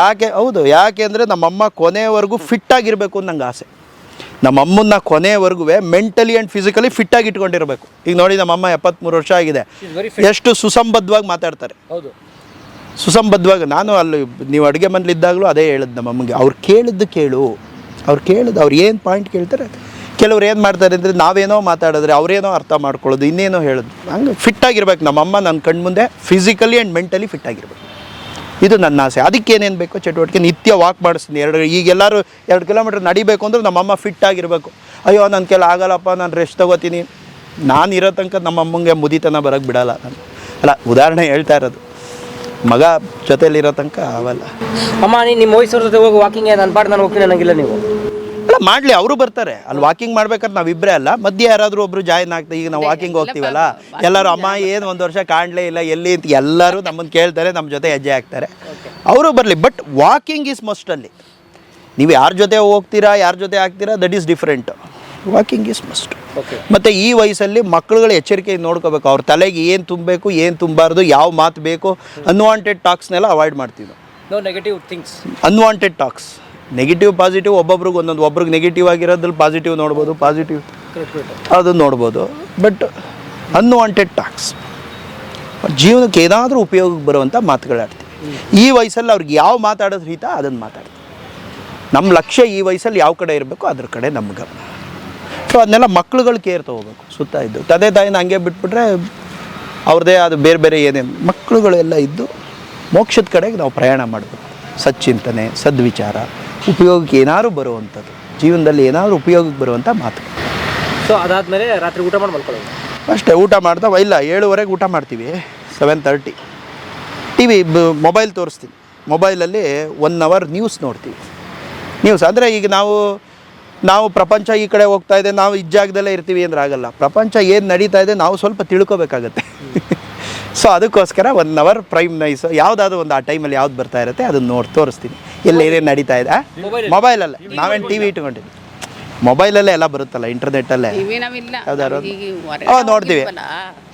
ಯಾಕೆ ಹೌದು ಯಾಕೆ ಅಂದರೆ ನಮ್ಮಮ್ಮ ಕೊನೆಯವರೆಗೂ ಫಿಟ್ಟಾಗಿರಬೇಕು ಅಂತ ನಂಗೆ ಆಸೆ. ನಮ್ಮ ಅಮ್ಮನ್ನ ಕೊನೆಯವರೆಗೂ ಮೆಂಟಲಿ ಆ್ಯಂಡ್ ಫಿಸಿಕಲಿ ಫಿಟ್ಟಾಗಿ ಇಟ್ಕೊಂಡಿರಬೇಕು. ಈಗ ನೋಡಿ ನಮ್ಮ ಅಮ್ಮ ಎಪ್ಪತ್ತ್ಮೂರು ವರ್ಷ ಆಗಿದೆ. ಎಷ್ಟು ಸುಸಂಬದ್ಧವಾಗಿ ಮಾತಾಡ್ತಾರೆ. ಹೌದು. ಸುಸಂಬದ್ಧವಾಗಿ ನಾನು ಅಲ್ಲಿ ನೀವು ಅಡುಗೆ ಮನೇಲಿದ್ದಾಗಲೂ ಅದೇ ಹೇಳಿದ್ದು ನಮ್ಮ ಅಮ್ಮಗೆ. ಅವ್ರು ಕೇಳಿದ್ದು ಕೇಳು. ಅವ್ರು ಕೇಳಿದ್ದು ಅವ್ರು ಏನು ಪಾಯಿಂಟ್ ಕೇಳ್ತಾರೆ? ಕೆಲವ್ರು ಏನು ಮಾಡ್ತಾರೆ ಅಂದರೆ ನಾವೇನೋ ಮಾತಾಡಿದ್ರೆ ಅವರೇನೋ ಅರ್ಥ ಮಾಡ್ಕೊಳ್ಳೋದು ಇನ್ನೇನೋ ಹೇಳೋದು. ಹಂಗೆ ಫಿಟ್ಟಾಗಿರ್ಬೇಕು ನಮ್ಮಮ್ಮ ನನ್ನ ಕಣ್ಮುಂದೆ ಫಿಸಿಕಲಿ ಆ್ಯಂಡ್ ಮೆಂಟಲಿ ಫಿಟ್ಟಾಗಿರ್ಬೇಕು ಇದು ನನ್ನ ಆಸೆ. ಅದಕ್ಕೆ ಏನೇನು ಬೇಕೋ ಚಟುವಟಿಕೆ ನಿತ್ಯ ವಾಕ್ ಮಾಡಿಸ್ತೀನಿ. ಎರಡು, ಈಗ ಎಲ್ಲರೂ ಎರಡು ಕಿಲೋಮೀಟ್ರ್ ನಡಿಬೇಕು ಅಂದ್ರೆ ನಮ್ಮಮ್ಮ ಫಿಟ್ ಆಗಿರಬೇಕು. ಅಯ್ಯೋ ನನ್ನ ಕೆಲ ಆಗಲ್ಲಪ್ಪ, ನಾನು ರೆಸ್ಟ್ ತೊಗೋತೀನಿ. ನಾನು ಇರೋ ತನಕ ನಮ್ಮಮ್ಮಂಗೆ ಮುದಿತನ ಬರೋಕ್ಕೆ ಬಿಡಲ್ಲ ನಾನು. ಅಲ್ಲ, ಉದಾಹರಣೆ ಹೇಳ್ತಾ ಇರೋದು. ಮಗ ಜೊತೆಯಲ್ಲಿರೋ ತನಕ ಅವಲ್ಲ ಅಮ್ಮ, ನೀನು ನಿಮ್ಮ ವಯಸ್ಸವ್ರ ಜೊತೆ ಹೋಗಿ ವಾಕಿಂಗ್ ನನ್ನ ಪಾಡ್ ನಾನು ಹೋಗ್ತೀನಿ ಅನ್ನಂಗಿಲ್ಲ ನೀವು. ಮಾಡಲಿ ಅವರು ಬರ್ತಾರೆ. ಅಲ್ಲಿ ವಾಕಿಂಗ್ ಮಾಡ್ಬೇಕಾದ್ರೆ ನಾವಿಬ್ಬರೇ ಅಲ್ಲ. ಮಧ್ಯೆ ಯಾರಾದರೂ ಒಬ್ರು ಜಾಯಿನ್ ಆಗ್ತಾ ಈಗ ನಾವು ವಾಕಿಂಗ್ ಹೋಗ್ತೀವಲ್ಲ ಎಲ್ಲರೂ ಅಮ್ಮ ಏನು ಒಂದು ವರ್ಷ ಕಾಣಲೇ ಇಲ್ಲ ಎಲ್ಲಿ ಅಂತ ಎಲ್ಲರೂ ನಮ್ಮನ್ನು ಕೇಳ್ತಾರೆ ನಮ್ಮ ಜೊತೆ ಹೆಜ್ಜೆ ಹಾಕ್ತಾರೆ. ಅವರು ಬರಲಿ ಬಟ್ ವಾಕಿಂಗ್ ಈಸ್ ಮಸ್ಟ್ ಅಲ್ಲಿ. ನೀವು ಯಾರ ಜೊತೆ ಹೋಗ್ತೀರಾ ಯಾರ ಜೊತೆ ಆಗ್ತೀರಾ that is different walking is must ಮತ್ತು ಈ ವಯಸ್ಸಲ್ಲಿ ಮಕ್ಕಳುಗಳ ಎಚ್ಚರಿಕೆ ನೋಡ್ಕೋಬೇಕು. ಅವ್ರ ತಲೆಗೆ ಏನು ತುಂಬಬೇಕು ಏನು ತುಂಬಾರ್ದು ಯಾವ ಮಾತು ಬೇಕು ಅನ್ವಾಂಟೆಡ್ ಟಾಕ್ಸ್ನೆಲ್ಲ ಅವಾಯ್ಡ್ ಮಾಡ್ತೀವಿ ನಾವು. No negative things unwanted talks negative positive ಒಬ್ಬೊಬ್ರಿಗೆ ಒಂದೊಂದು. ಒಬ್ರಿಗೆ ನೆಗೆಟಿವ್ ಆಗಿರೋದ್ರಲ್ಲಿ ಪಾಸಿಟಿವ್ ನೋಡ್ಬೋದು ಪಾಸಿಟಿವ್ ಅದು ನೋಡ್ಬೋದು. ಬಟ್ ಅನ್ವಾಂಟೆಡ್ ಟಾಕ್ಸ್ ಜೀವನಕ್ಕೆ ಏನಾದರೂ ಉಪಯೋಗಕ್ಕೆ ಬರುವಂಥ ಮಾತುಗಳಾಡ್ತೀವಿ ಈ ವಯಸ್ಸಲ್ಲಿ ಅವ್ರಿಗೆ ಯಾವ ಮಾತಾಡೋದು ಹಿತ ಅದನ್ನು ಮಾತಾಡ್ತೀವಿ. ನಮ್ಮ ಲಕ್ಷ್ಯ ಈ ವಯಸ್ಸಲ್ಲಿ ಯಾವ ಕಡೆ ಇರಬೇಕು ಅದ್ರ ಕಡೆ ನಮ್ಮ ಗಮನ. ಸೊ ಅದನ್ನೆಲ್ಲ ಮಕ್ಳುಗಳು ಕೇರ್ ತೊಗೋಬೇಕು ಸುತ್ತ ಇದ್ದು. ತಂದೆ ತಾಯಿನ ಹಂಗೆ ಬಿಟ್ಬಿಟ್ರೆ ಅವ್ರದ್ದೇ ಅದು ಬೇರೆ ಬೇರೆ ಏನೇನು. ಮಕ್ಕಳುಗಳೆಲ್ಲ ಇದ್ದು ಮೋಕ್ಷದ ಕಡೆಗೆ ನಾವು ಪ್ರಯಾಣ ಮಾಡಬೇಕು. ಸಚ್ಚಿಂತನೆ ಸದ್ವಿಚಾರ ಉಪಯೋಗಕ್ಕೆ ಏನಾದ್ರು ಬರುವಂಥದ್ದು ಜೀವನದಲ್ಲಿ ಏನಾದರೂ ಉಪಯೋಗಕ್ಕೆ ಬರುವಂಥ ಮಾತು ಸೊ ಅದಾದ್ಮೇಲೆ ರಾತ್ರಿ ಊಟ ಮಾಡಿ ಮಲ್ಕೊಳ್ಳೋದು ಅಷ್ಟೇ ಊಟ ಮಾಡ್ತಾ ಇಲ್ಲ ಏಳುವರೆಗೆ ಊಟ ಮಾಡ್ತೀವಿ seven thirty T V mobile ತೋರಿಸ್ತೀನಿ. ಮೊಬೈಲಲ್ಲಿ ಒನ್ ಅವರ್ ನ್ಯೂಸ್ ನೋಡ್ತೀವಿ. ನ್ಯೂಸ್ ಅಂದರೆ ಈಗ ನಾವು ನಾವು ಪ್ರಪಂಚ ಈ ಕಡೆ ಹೋಗ್ತಾ ಇದೆ ನಾವು ಈ ಜಾಗದಲ್ಲೇ ಇರ್ತೀವಿ ಅಂದ್ರೆ ಆಗಲ್ಲ. ಪ್ರಪಂಚ ಏನು ನಡೀತಾ ಇದೆ ನಾವು ಸ್ವಲ್ಪ ತಿಳ್ಕೊಬೇಕಾಗತ್ತೆ. ಸೊ ಅದಕ್ಕೋಸ್ಕರ ಒನ್ ಅವರ್ ಪ್ರೈಮ್ ನೈಸ್ ಯಾವುದಾದ್ರು ಒಂದು ಆ ಟೈಮಲ್ಲಿ ಯಾವ್ದು ಬರ್ತಾ ಇರುತ್ತೆ ಅದನ್ನು ನೋಡಿ ತೋರಿಸ್ತೀನಿ. ಎಲ್ಲಿ ಏನೇನು ನಡೀತಾ ಇದೆ ಮೊಬೈಲಲ್ಲೇ ನಾವೇನು ಟಿ ವಿ ಇಟ್ಕೊಂಡಿದ್ವಿ. ಮೊಬೈಲಲ್ಲೇ ಎಲ್ಲ ಬರುತ್ತಲ್ಲ ಇಂಟರ್ನೆಟ್ಟಲ್ಲೇ ಈಗ ನೋಡ್ತೀವಿ.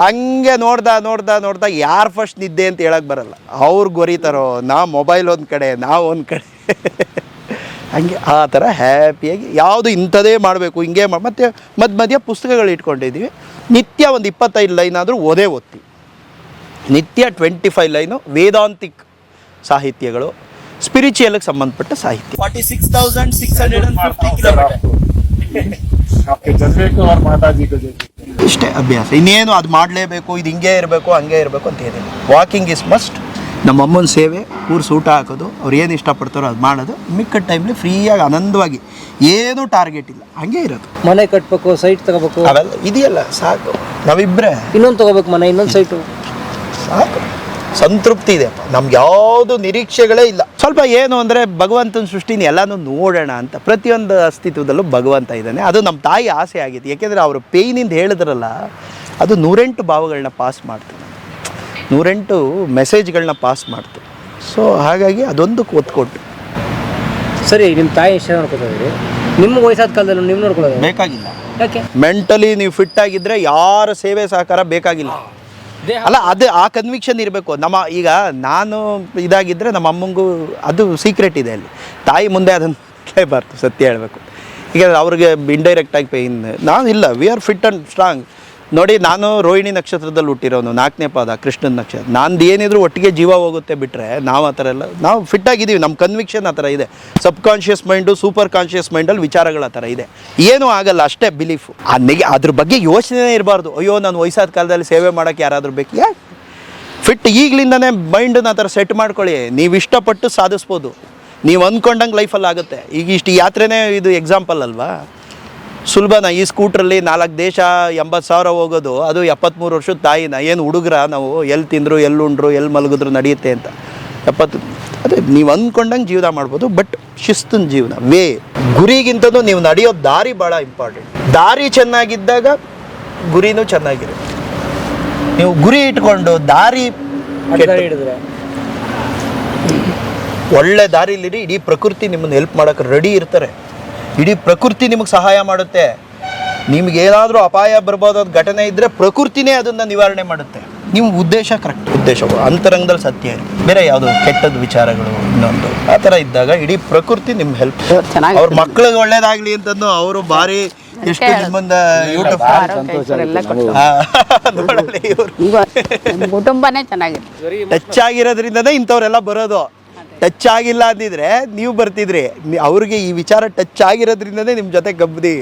ಹಂಗೆ ನೋಡ್ದ ನೋಡ್ದ ನೋಡ್ದ ಯಾರು ಫಸ್ಟ್ ನಿದ್ದೆ ಅಂತ ಹೇಳಕ್ ಬರಲ್ಲ. ಅವ್ರು ಗೊರಿತಾರೋ ನಾ ಮೊಬೈಲ್ ಒಂದು ಕಡೆ ನಾವು ಒಂದು ಕಡೆ. ಹಂಗೆ ಆ ಥರ ಹ್ಯಾಪಿಯಾಗಿ ಯಾವುದು ಇಂಥದೇ ಮಾಡಬೇಕು ಹಿಂಗೆ ಮಾಡಿ ಮತ್ತು ಮಧ್ಯ ಮಧ್ಯ ಪುಸ್ತಕಗಳು ಇಟ್ಕೊಂಡಿದ್ದೀವಿ. ನಿತ್ಯ ಒಂದು ಇಪ್ಪತ್ತೈದು ಲೈನ್ ಆದರೂ ಓದೇ ಓದ್ತೀವಿ. ನಿತ್ಯ ಟ್ವೆಂಟಿ ಫೈವ್ ಲೈನು ವೇದಾಂತಿಕ್ ಸಾಹಿತ್ಯಗಳು ಸ್ಪಿರಿಚುಯಲ್ಗೆ ಸಂಬಂಧಪಟ್ಟ ಸಾಹಿತ್ಯ. ಸಿಕ್ಸ್ ಸಿಕ್ಸ್ ಹಂಡ್ರೆಡ್ ಇಷ್ಟೇ ಅಭ್ಯಾಸ. ಇನ್ನೇನು ಅದು ಮಾಡಲೇಬೇಕು ಇದು ಹಿಂಗೆ ಇರಬೇಕು ಹಂಗೆ ಇರಬೇಕು ಅಂತ ಹೇಳಿಲ್ಲ ವಾಕಿಂಗ್ ಇಸ್ ಮಸ್ಟ್ ನಮ್ಮ ಅಮ್ಮನ ಸೇವೆ ಊರು ಸೂಟ ಹಾಕೋದು ಅವ್ರು ಏನು ಇಷ್ಟಪಡ್ತಾರೋ ಅದು ಮಾಡೋದು ಮಿಕ್ಕ ಟೈಮ್ಲಿ ಫ್ರೀಯಾಗಿ ಆನಂದವಾಗಿ ಏನೂ ಟಾರ್ಗೆಟ್ ಇಲ್ಲ. ಹಂಗೆ ಇರೋದು. ಮನೆ ಕಟ್ಟಬೇಕು ಸೈಟ್ ತಗೋಬೇಕು. ಅವೆಲ್ಲ ಇದೆಯಲ್ಲ ಸಾಕು. ನಾವಿಬ್ಬರೇ ಇನ್ನೊಂದು ತಗೋಬೇಕು ಮನೆ ಇನ್ನೊಂದು ಸೈಟು ಸಾಕು. ಸಂತೃಪ್ತಿ ಇದೆ. ನಮ್ಗೆ ಯಾವುದು ನಿರೀಕ್ಷೆಗಳೇ ಇಲ್ಲ. ಸ್ವಲ್ಪ ಏನು ಅಂದರೆ ಭಗವಂತನ ಸೃಷ್ಟಿನ ಎಲ್ಲನೂ ನೋಡೋಣ ಅಂತ. ಪ್ರತಿಯೊಂದು ಅಸ್ತಿತ್ವದಲ್ಲೂ ಭಗವಂತ ಇದ್ದಾನೆ. ಅದು ನಮ್ಮ ತಾಯಿ ಆಸೆ ಆಗಿತ್ತು. ಯಾಕೆಂದರೆ ಅವರು ಪೇಯ್ನಿಂದ ಹೇಳಿದ್ರಲ್ಲ ಅದು ನೂರೆಂಟು ಭಾವಗಳನ್ನ ಪಾಸ್ ಮಾಡ್ತು. ನೂರೆಂಟು ಮೆಸೇಜ್ಗಳನ್ನ ಪಾಸ್ ಮಾಡ್ತು. ಸೊ ಹಾಗಾಗಿ ಅದೊಂದು ಕೂತ್ಕೊಟ್ಟು ಸರಿ ನಿಮ್ಮ ತಾಯಿ ಎಷ್ಟು ನೋಡ್ಕೊತಾರೆ ನಿಮ್ಮ ವಯಸ್ಸಾದ ಕಾಲದಲ್ಲಿ ನೀವು ನೋಡ್ಕೊಳ್ಳೋದು? ಬೇಕಾಗಿಲ್ಲ. ಯಾಕೆ? ಮೆಂಟಲಿ ನೀವು ಫಿಟ್ ಆಗಿದ್ದರೆ ಯಾರ ಸೇವೆ ಸಹಕಾರ ಬೇಕಾಗಿಲ್ಲ. ಅಲ್ಲ, ಅದು ಆ ಕನ್ವಿಕ್ಷನ್ ಇರಬೇಕು. ನಮ್ಮ ಈಗ ನಾನು ಇದಾಗಿದ್ದರೆ ನಮ್ಮ ಅಮ್ಮಂಗೂ ಅದು ಸೀಕ್ರೆಟ್ ಇದೆ ಅಲ್ಲಿ. ತಾಯಿ ಮುಂದೆ ಅದನ್ನು ಕೇಳಬಾರ್ದು ಸತ್ಯ ಹೇಳಬೇಕು. ಈಗ ಅವ್ರಿಗೆ ಇಂಡೈರೆಕ್ಟಾಗಿ ಪೇಯ್ನ್ ನಾನು ಇಲ್ಲ we are fit and strong ನೋಡಿ, ನಾನು ರೋಹಿಣಿ ನಕ್ಷತ್ರದಲ್ಲಿ ಹುಟ್ಟಿರೋನು, ನಾಲ್ಕನೇ ಪಾದ, ಕೃಷ್ಣನ ನಕ್ಷತ್ರ. ನಂದು ಏನಿದ್ರು ಒಟ್ಟಿಗೆ ಜೀವ ಹೋಗುತ್ತೆ ಬಿಟ್ಟರೆ ನಾವು ಆ ಥರ ಎಲ್ಲ, ನಾವು ಫಿಟ್ ಆಗಿದ್ದೀವಿ ನಮ್ಮ ಕನ್ವಿಕ್ಷನ್ ಆ ಥರ ಇದೆ. Subconscious mind superconscious ಮೈಂಡಲ್ಲಿ ವಿಚಾರಗಳ ಆ ಥರ ಇದೆ. ಏನೂ ಆಗಲ್ಲ, ಅಷ್ಟೇ ಬಿಲೀಫ್ ಆ ನೆಗೆ, ಅದ್ರ ಬಗ್ಗೆ ಯೋಚನೆ ಇರಬಾರ್ದು. ಅಯ್ಯೋ, ನಾನು ವಯಸ್ಸಾದ ಕಾಲದಲ್ಲಿ ಸೇವೆ ಮಾಡೋಕ್ಕೆ ಯಾರಾದರೂ ಬೇಕು? ಯಾಕೆ ಫಿಟ್ ಈಗಲಿಂದನೇ ಮೈಂಡನ್ನ ಆ ಥರ ಸೆಟ್ ಮಾಡ್ಕೊಳ್ಳಿ. ನೀವು ಇಷ್ಟಪಟ್ಟು ಸಾಧಿಸ್ಬೋದು. ನೀವು ಅಂದ್ಕೊಂಡಂಗೆ ಲೈಫಲ್ಲಿ ಆಗುತ್ತೆ. ಈಗ ಇಷ್ಟು ಯಾತ್ರೆನೇ ಇದು ಎಕ್ಸಾಂಪಲ್ ಅಲ್ವಾ? ಸುಲಭನ ಈ ಸ್ಕೂಟ್ರಲ್ಲಿ ನಾಲ್ಕು ದೇಶ ಎಂಬತ್ತು ಸಾವಿರ ಹೋಗೋದು ಅದು ಎಪ್ಪತ್ತ್ಮೂರು ವರ್ಷದ ತಾಯಿನ. ಏನು ಹುಡುಗರ ನಾವು? ಎಲ್ಲಿ ತಿಂದರು ಎಲ್ಲಿ ಉಂಡ್ರು ಎಲ್ಲಿ ಮಲಗಿದ್ರು ನಡೆಯುತ್ತೆ ಅಂತ. ಎಪ್ಪತ್ತು ಅದೇ ನೀವು ಅಂದ್ಕೊಂಡಂಗೆ ಜೀವನ ಮಾಡ್ಬೋದು ಬಟ್ ಶಿಸ್ತಿನ ಜೀವನ. ವೇ ಗುರಿಗಿಂತನೂ ನೀವು ನಡೆಯೋ ದಾರಿ ಭಾಳ ಇಂಪಾರ್ಟೆಂಟ್ ದಾರಿ ಚೆನ್ನಾಗಿದ್ದಾಗ ಗುರಿನೂ ಚೆನ್ನಾಗಿರುತ್ತೆ. ನೀವು ಗುರಿ ಇಟ್ಕೊಂಡು ದಾರಿ ಹಿಡಿದ್ರೆ. ಒಳ್ಳೆ ದಾರಿಲಿರಿ ಇಡೀ ಪ್ರಕೃತಿ ನಿಮ್ಮನ್ನು ಹೆಲ್ಪ್ ಮಾಡೋಕೆ ರೆಡಿ ಇರ್ತಾರೆ. ಇಡೀ ಪ್ರಕೃತಿ ನಿಮಗೆ ಸಹಾಯ ಮಾಡುತ್ತೆ. ನಿಮ್ಗೆ ಏನಾದರೂ ಅಪಾಯ ಬರ್ಬೋದಾದ ಘಟನೆ ಇದ್ದರೆ ಪ್ರಕೃತಿನೇ ಅದನ್ನು ನಿವಾರಣೆ ಮಾಡುತ್ತೆ. ನಿಮ್ಮ ಉದ್ದೇಶ ಕರೆಕ್ಟ್ ಉದ್ದೇಶ ಅಂತರಂಗದಲ್ಲಿ ಸತ್ಯ ಇದೆ. ಬೇರೆ ಯಾವುದು ಕೆಟ್ಟದ ವಿಚಾರಗಳು ಇನ್ನೊಂದು. ಆ ಥರ ಇದ್ದಾಗ ಇಡೀ ಪ್ರಕೃತಿ ನಿಮ್ಮ ಹೆಲ್ಪ್ ಚೆನ್ನಾಗಿ ಅವ್ರ ಮಕ್ಕಳಿಗೆ ಒಳ್ಳೇದಾಗಲಿ ಅಂತಂದು ಅವರು ಭಾರಿ ಎಷ್ಟು ನಿಮ್ಮಂದ ಯೂಟ್ಯೂಬ್ ಕುಟುಂಬನೇ ಚೆನ್ನಾಗಿದೆ. ಟಚ್ ಆಗಿರೋದ್ರಿಂದನೇ ಇಂಥವ್ರೆಲ್ಲ ಬರೋದು. ಟಚ್ ಆಗಿಲ್ಲ ಅಂದಿದ್ರೆ ನೀವು ಬರ್ತಿದ್ರಿ. ಅವ್ರಿಗೆ ಈ ವಿಚಾರ ಟಚ್ ಆಗಿರೋದ್ರಿಂದನೇ ನಿಮ್ಮ ಜೊತೆ ಗಬ್ಬದಿ.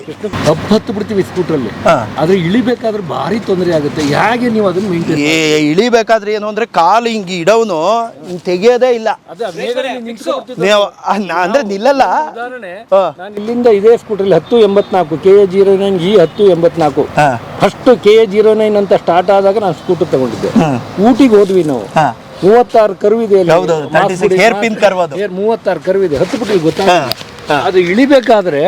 ಹತ್ತು ಹತ್ತು ಬಿಡ್ತೀವಿ ಸ್ಕೂಟ್ರಲ್ಲಿ. ಅಲ್ಲಿ ಆದ್ರೆ ಇಳಿಬೇಕಾದ್ರೆ ಭಾರಿ ತೊಂದರೆ ಆಗುತ್ತೆ. ಹೇಗೆ ನೀವು ಅದನ್ನ ಮೇಂಟೈನ್ ಏ ಇಳಿಬೇಕಾದ್ರೆ ಏನು ಅಂದ್ರೆ ಕಾಲು ಹಿಂಗೆ ಇಡೋನು ಹಿಂಗೆ ತೆಗಿಯೋದೇ ಇಲ್ಲ. ನೀವು ಅಂದ್ರೆ ನಿಲ್ಲಲ್ಲ. ನಾನು ಇಲ್ಲಿಂದ ಇದೇ ಸ್ಕೂಟ್ರಲ್ಲಿ ಹತ್ತು ಎಂಬತ್ನಾಲ್ಕು K A zero nine G ಹತ್ತು ಎಂಬತ್ನಾಲ್ಕು. First K A zero nine ಅಂತ ಸ್ಟಾರ್ಟ್ ಆದಾಗ ನಾನು ಸ್ಕೂಟರ್ ತಗೊಂಡಿದ್ದೆ. ಊಟಿಗೆ ಹೋದ್ವಿ ನಾವು. ಮೂವತ್ತಾರು ಕರ್ವಿದೆ ಇದೆ ಅಲ್ಲಿ. ಹೌದೌದು, 36 ಮಾಸ್ಗುಡಿ, hair pin ಅದು. hair ಮೂವತ್ತಾರು ಕರ್ವಿದೆ. ಹತ್ತು ಬಿಟ್ಟು ಗೊತ್ತಾ ಅದು ಇಳಿಬೇಕಾದ್ರೆ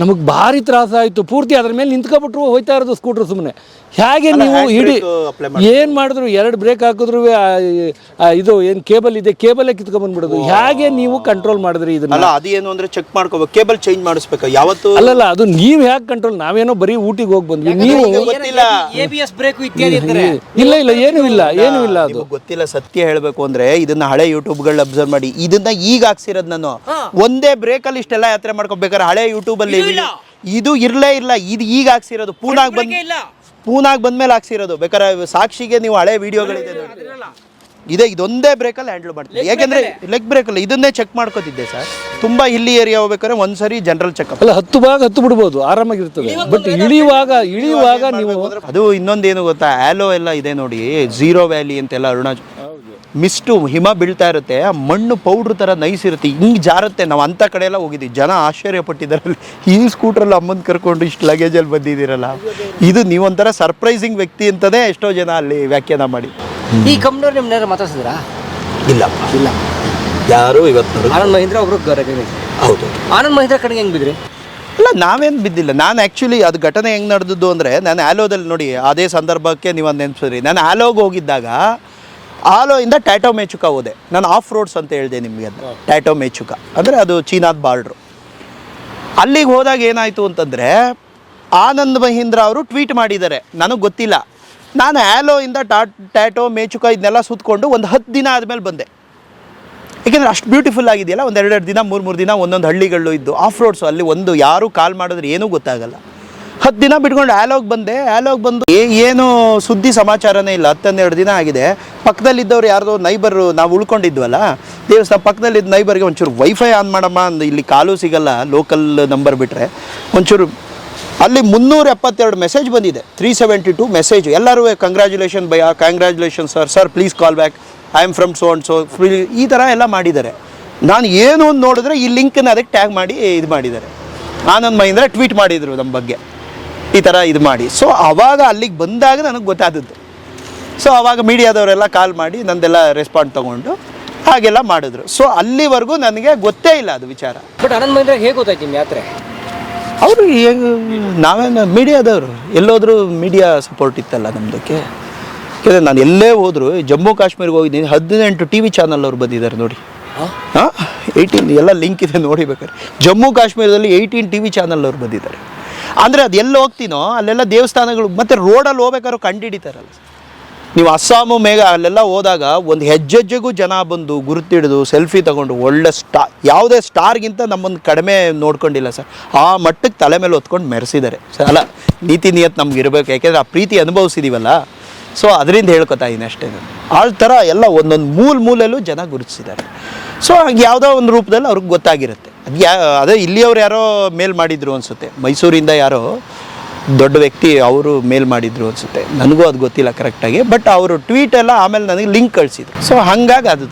ನಮಗ್ ಭಾರಿ ತ್ರಾಸ ಆಯ್ತು. ಪೂರ್ತಿ ಅದ್ರ ಮೇಲೆ ನಿಂತ್ಕೊಬಿಟ್ರು ಹೋಯ್ತಾ ಇರೋದು ಸ್ಕೂಟರ್ ಸುಮ್ಮನೆ ಹೇಗೆ ನೀವು ಇಡೀ ಏನ್ ಮಾಡಿದ್ರು ಎರಡು ಬ್ರೇಕ್ ಹಾಕಿದ್ರು ಇದು ಏನ್ ಕೇಬಲ್ ಇದೆ ಕೇಬಲ್ ಕಿತ್ಕೊಂಡ್ ಬಂದ್ಬಿಡೋದು. ಹೇಗೆ ನೀವು ಕಂಟ್ರೋಲ್ ಮಾಡಿದ್ರಿ ಇದನ್ನ? ಅಲ್ಲ ಅದು ಏನು ಅಂದ್ರೆ ಚೆಕ್ ಮಾಡ್ಕೋಬೇಕು. ಕೇಬಲ್ ಚೇಂಜ್ ಮಾಡಿಸ್ಬೇಕು. ಯಾವತ್ತು ಅಲ್ಲಲ್ಲ ಅದು ನೀವ್ ಹೇಗೆ ಕಂಟ್ರೋಲ್ ನಾವೇನೋ ಬರೀ ಊಟಿಗೆ ಹೋಗಿ ಬಂದ್ವಿ. ನೀವು ಇಲ್ಲ ಇಲ್ಲ ಏನೂ ಇಲ್ಲ ಏನೂ ಇಲ್ಲ ಅದು. ನಿಮ್ಗ್ ಗೊತ್ತಿಲ್ಲ ಸತ್ಯ ಹೇಳ್ಬೇಕು ಅಂದ್ರೆ ಇದನ್ನ ಹಳೆ ಯೂಟ್ಯೂಬ್ಗಳು ಅಬ್ಸರ್ವ್ ಮಾಡಿ. ಇದನ್ನ ಈಗ ಹಾಕ್ಸಿರೋದು ನಾನು. ಒಂದೇ ಬ್ರೇಕ್ ಅಲ್ಲಿ ಇಷ್ಟೆಲ್ಲ ಯಾತ್ರೆ ಮಾಡ್ಕೋಬೇಕಾದ್ರೆ ಹಳೆ ಯೂಟ್ಯೂಬ್ ಅಲ್ಲಿ ಇದು ಇರಲೇ ಇಲ್ಲ. ಇದು ಈಗ ಹಾಕ್ಸಿರೋದು. ಪೂನಾಗ್ ಬಂದ್ ಪೂನಾಗ್ ಬಂದ್ಮೇಲೆ ಹಾಕ್ಸಿರೋದು. ಬೇಕಾದ್ರೆ ಸಾಕ್ಷಿಗೆ ನೀವು ಹಳೆ ವಿಡಿಯೋಗಳಿದೆ ನೋಡಿ. ಇದೆ ಇದೊಂದೇ ಬ್ರೇಕಲ್ಲಿ ಹ್ಯಾಂಡಲ್ ಮಾಡ್ತೀನಿ ಯಾಕೆಂದ್ರೆ ಲೆಗ್ ಬ್ರೇಕ್ ಅಲ್ಲ. ಇದನ್ನೇ ಚೆಕ್ ಮಾಡ್ಕೋತಿದ್ದೆ ಸರ್. ತುಂಬಾ ಹಿಲ್ಲಿ ಏರಿಯಾ ಹೋಗ್ಬೇಕಾದ್ರೆ ಒಂದ್ಸರಿ ಜನರಲ್ ಚೆಕಪ್ ಅಲ್ಲ ಹತ್ತು ಭಾಗ ಹತ್ತು ಬಿಡ್ಬೋದು. ಆರಾಮಾಗಿರ್ತದೆ. ಬಟ್ ಇಳಿಯುವಾಗ ಇಳಿಯುವಾಗ ನೀವು ಅದು ಇನ್ನೊಂದೇನು ಗೊತ್ತಾ? ಆಲೋ ಎಲ್ಲ ಇದೆ ನೋಡಿ. ಝೀರೋ ವ್ಯಾಲಿ ಅಂತೆಲ್ಲ ಅರುಣಾಚಲ್ ಮಿಸ್ಟು ಹಿಮ ಬೀಳ್ತಾ ಇರುತ್ತೆ ಆ ಮಣ್ಣು ಪೌಡ್ರ್ ಥರ ನೈಸ್ ಇರುತ್ತೆ ಹಿಂಗೆ ಜಾರುತ್ತೆ. ನಾವು ಅಂಥ ಕಡೆ ಎಲ್ಲ ಹೋಗಿದ್ವಿ ಜನ ಆಶ್ಚರ್ಯಪಟ್ಟಿದ್ದಾರೆ ಈ ಸ್ಕೂಟ್ರಲ್ಲಿ ಅಮ್ಮನ ಕರ್ಕೊಂಡು ಇಷ್ಟು ಲಗೇಜಲ್ಲಿ ಬಂದಿದ್ದೀರಲ್ಲ. ಇದು ನೀವೊಂಥರ ಸರ್ಪ್ರೈಸಿಂಗ್ ವ್ಯಕ್ತಿ ಅಂತಲೇ ಎಷ್ಟೋ ಜನ ಅಲ್ಲಿ ವ್ಯಾಖ್ಯಾನ ಮಾಡಿ. ಈ ಕಂಪ್ನಿಯವ್ರು ನಿಮ್ಮ ಮಾತಾಡ್ಸಿದ್ರಾ? ಇಲ್ಲ. ಇಲ್ಲ. ಯಾರು ಇವತ್ತು ಆನಂದ್ ಮಹೀಂದ್ರ ಒಬ್ರು ಹೌದು. ಆನಂದ್ ಮಹೀಂದ್ರ ಕಡೆಗೆ ಹೆಂಗೆ ಬಿದ್ರಿ? ಇಲ್ಲ ನಾವೇನು ಬಿದ್ದಿಲ್ಲ. ನಾನು ಆ್ಯಕ್ಚುಲಿ ಅದು ಘಟನೆ ಹೆಂಗೆ ನಡೆದದ್ದು ಅಂದರೆ ನಾನು ಆಲೋದಲ್ಲಿ ನೋಡಿ ಅದೇ ಸಂದರ್ಭಕ್ಕೆ ನೀವು ಒಂದು ನೆನೆಸಿದ್ರಿ ನಾನು ಆಲೋಗೆ ಹೋಗಿದ್ದಾಗ ಆಲೋಯಿಂದ ಟ್ಯಾಟೋ ಮೇಚುಕ ಹೋದೆ. ನಾನು ಆಫ್ ರೋಡ್ಸ್ ಅಂತ ಹೇಳಿದೆ ನಿಮಗೆ ಅದು. ಟ್ಯಾಟೋ ಮೇಚುಕ. ಅಂದರೆ ಅದು ಚೀನಾದ ಬಾರ್ಡ್ರು. ಅಲ್ಲಿಗೆ ಹೋದಾಗ ಏನಾಯಿತು ಅಂತಂದರೆ ಆನಂದ್ ಮಹೀಂದ್ರ ಅವರು ಟ್ವೀಟ್ ಮಾಡಿದ್ದಾರೆ. ನನಗೆ ಗೊತ್ತಿಲ್ಲ. ನಾನು ಆ್ಯಲೋಯಿಂದ ಟಾ ಟ್ಯಾಟೋ ಮೇಚುಕ ಇದನ್ನೆಲ್ಲ ಸುತ್ತಕೊಂಡು ಒಂದು ಹತ್ತು ದಿನ ಆದಮೇಲೆ ಬಂದೆ. ಏಕೆಂದರೆ ಅಷ್ಟು ಬ್ಯೂಟಿಫುಲ್ ಆಗಿದೆಯಲ್ಲ ಒಂದು ಎರಡೆರಡು ದಿನ ಮೂರು ಮೂರು ದಿನ ಒಂದೊಂದು ಹಳ್ಳಿಗಳು ಇದ್ದು ಆಫ್ ರೋಡ್ಸು ಅಲ್ಲಿ ಒಂದು ಯಾರು ಕಾಲ್ ಮಾಡಿದ್ರೆ ಏನೂ ಗೊತ್ತಾಗಲ್ಲ. ಹತ್ತು ದಿನ ಬಿಟ್ಕೊಂಡು ಆ್ಯಲೋಗ್ ಬಂದೆ. ಆ್ಯಲೋಗ್ ಬಂದು ಏನು ಸುದ್ದಿ ಸಮಾಚಾರನೇ ಇಲ್ಲ. ಹತ್ತನ್ನೆರಡು ದಿನ ಆಗಿದೆ. ಪಕ್ಕದಲ್ಲಿದ್ದವ್ರು ಯಾರ್ದೋ ನೈಬರು ನಾವು ಉಳ್ಕೊಂಡಿದ್ವಲ್ಲ, ದೇವಸ್ಥಾನ ಪಕ್ಕದಲ್ಲಿದ್ದ ನೈಬರ್ಗೆ ಒಂಚೂರು ವೈಫೈ ಆನ್ ಮಾಡಮ್ಮ ಇಲ್ಲಿ ಕಾಲು ಸಿಗಲ್ಲ ಲೋಕಲ್ ನಂಬರ್ ಬಿಟ್ಟರೆ ಒಂಚೂರು ಅಲ್ಲಿ ಮುನ್ನೂರ ಎಪ್ಪತ್ತೆರಡು ಮೆಸೇಜ್ ಬಂದಿದೆ. ತ್ರೀ ಸೆವೆಂಟಿ ಟು ಮೆಸೇಜ್ ಎಲ್ಲರೂ congratulation by congratulation sir sir please call back I am from so and so ಈ ಥರ ಎಲ್ಲ ಮಾಡಿದ್ದಾರೆ. ನಾನು ಏನು ನೋಡಿದ್ರೆ ಈ ಲಿಂಕನ್ನು ಅದಕ್ಕೆ ಟ್ಯಾಗ್ ಮಾಡಿ, ಇದು ಮಾಡಿದ್ದಾರೆ. ಆನಂದ್ ಮಹೀಂದ್ರ ಟ್ವೀಟ್ ಮಾಡಿದರು ನಮ್ಮ ಬಗ್ಗೆ. ಈ ಥರ ಇದು ಮಾಡಿ. ಸೊ ಅವಾಗ ಅಲ್ಲಿಗೆ ಬಂದಾಗ ನನಗೆ ಗೊತ್ತಾದದ್ದು. ಸೊ ಅವಾಗ ಮೀಡಿಯಾದವರೆಲ್ಲ ಕಾಲ್ ಮಾಡಿ ನಂದೆಲ್ಲ ರೆಸ್ಪಾಂಡ್ ತೊಗೊಂಡು ಹಾಗೆಲ್ಲ ಮಾಡಿದ್ರು. ಸೊ ಅಲ್ಲಿವರೆಗೂ ನನಗೆ ಗೊತ್ತೇ ಇಲ್ಲ ಅದು ವಿಚಾರ. ಬಟ್ ಆನಂದ್ ಮಹೇಂದ್ರ ಹೇಗೆ ಗೊತ್ತಾಯ್ತು ನಿಮ್ಮ ಯಾತ್ರೆ? ಅವರು ಹೇಗೆ ನಾವೇನು ಮೀಡಿಯಾದವರು. ಎಲ್ಲೋದ್ರೂ ಮೀಡಿಯಾ ಸಪೋರ್ಟ್ ಇತ್ತಲ್ಲ ನಮ್ಮದಕ್ಕೆ ಯಾಕೆಂದರೆ ನಾನು ಎಲ್ಲೇ ಹೋದ್ರು ಜಮ್ಮು ಕಾಶ್ಮೀರಿಗೆ ಹೋಗಿದ್ದೀನಿ ಹದಿನೆಂಟು ಟಿ ವಿ ಚಾನಲ್ ಅವರು ಬಂದಿದ್ದಾರೆ ನೋಡಿ. ಹಾಂ? ಏಯ್ಟೀನ್ ಎಲ್ಲ ಲಿಂಕ್ ಇದೆ ನೋಡಿ ಬೇಕಾದ್ರೆ. ಜಮ್ಮು ಕಾಶ್ಮೀರದಲ್ಲಿ ಏಯ್ಟೀನ್ ಟಿ ವಿ ಚಾನಲ್ ಅವರು ಬಂದಿದ್ದಾರೆ. ಅಂದರೆ ಅದು ಎಲ್ಲಿ ಹೋಗ್ತೀನೋ ಅಲ್ಲೆಲ್ಲ ದೇವಸ್ಥಾನಗಳು, ಮತ್ತು ರೋಡಲ್ಲಿ ಹೋಗ್ಬೇಕಾದ್ರು ಕಂಡುಹಿಡಿತಾರಲ್ಲ ನೀವು ಅಸ್ಸಾಮು ಮೇಘ ಅಲ್ಲೆಲ್ಲ ಹೋದಾಗ ಒಂದು ಹೆಜ್ಜೆಜ್ಜೆಗೂ ಜನ ಬಂದು ಗುರುತಿಡಿದು ಸೆಲ್ಫಿ ತಗೊಂಡು ಒಳ್ಳೆ ಸ್ಟಾ, ಯಾವುದೇ ಸ್ಟಾರ್ಗಿಂತ ನಮ್ಮನ್ನು ಕಡಿಮೆ ನೋಡ್ಕೊಂಡಿಲ್ಲ ಸರ್. ಆ ಮಟ್ಟಕ್ಕೆ ತಲೆ ಮೇಲೆ ಹೊತ್ಕೊಂಡು ಮೆರೆಸಿದ್ದಾರೆ. ಸರ್, ಅಲ್ಲ, ನೀತಿ ನಿಯತ್ ನಮ್ಗೆ ಇರಬೇಕು, ಯಾಕೆಂದರೆ ಆ ಪ್ರೀತಿ ಅನುಭವಿಸಿದೀವಲ್ಲ. ಸೊ, ಅದರಿಂದ ಹೇಳ್ಕೊತಾ ಇದ್ದೀನಿ ಅಷ್ಟೇ ನಾನು. ಆ ಥರ ಎಲ್ಲ ಒಂದೊಂದು ಮೂಲ ಮೂಲೆಯಲ್ಲೂ ಜನ ಗುರುತಿಸಿದ್ದಾರೆ. ಸೊ, ಹಾಗೆ ಯಾವುದೋ ಒಂದು ರೂಪದಲ್ಲಿ ಅವ್ರಿಗೆ ಗೊತ್ತಾಗಿರುತ್ತೆ. ಅದು ಯಾ ಅದೇ ಇಲ್ಲಿಯವ್ರು ಯಾರೋ ಮೇಲ್ ಮಾಡಿದ್ರು ಅನಿಸುತ್ತೆ. ಮೈಸೂರಿಂದ ಯಾರೋ ದೊಡ್ಡ ವ್ಯಕ್ತಿ ಅವರು ಮೇಲ್ ಮಾಡಿದ್ರು ಅನಿಸುತ್ತೆ. ನನಗೂ ಅದು ಗೊತ್ತಿಲ್ಲ ಕರೆಕ್ಟಾಗಿ ಬಟ್ ಅವರು ಟ್ವೀಟ್ ಎಲ್ಲ ಆಮೇಲೆ ನನಗೆ ಲಿಂಕ್ ಕಳಿಸಿದ್ರು. ಸೊ ಹಂಗಾಗಿ ಅದು.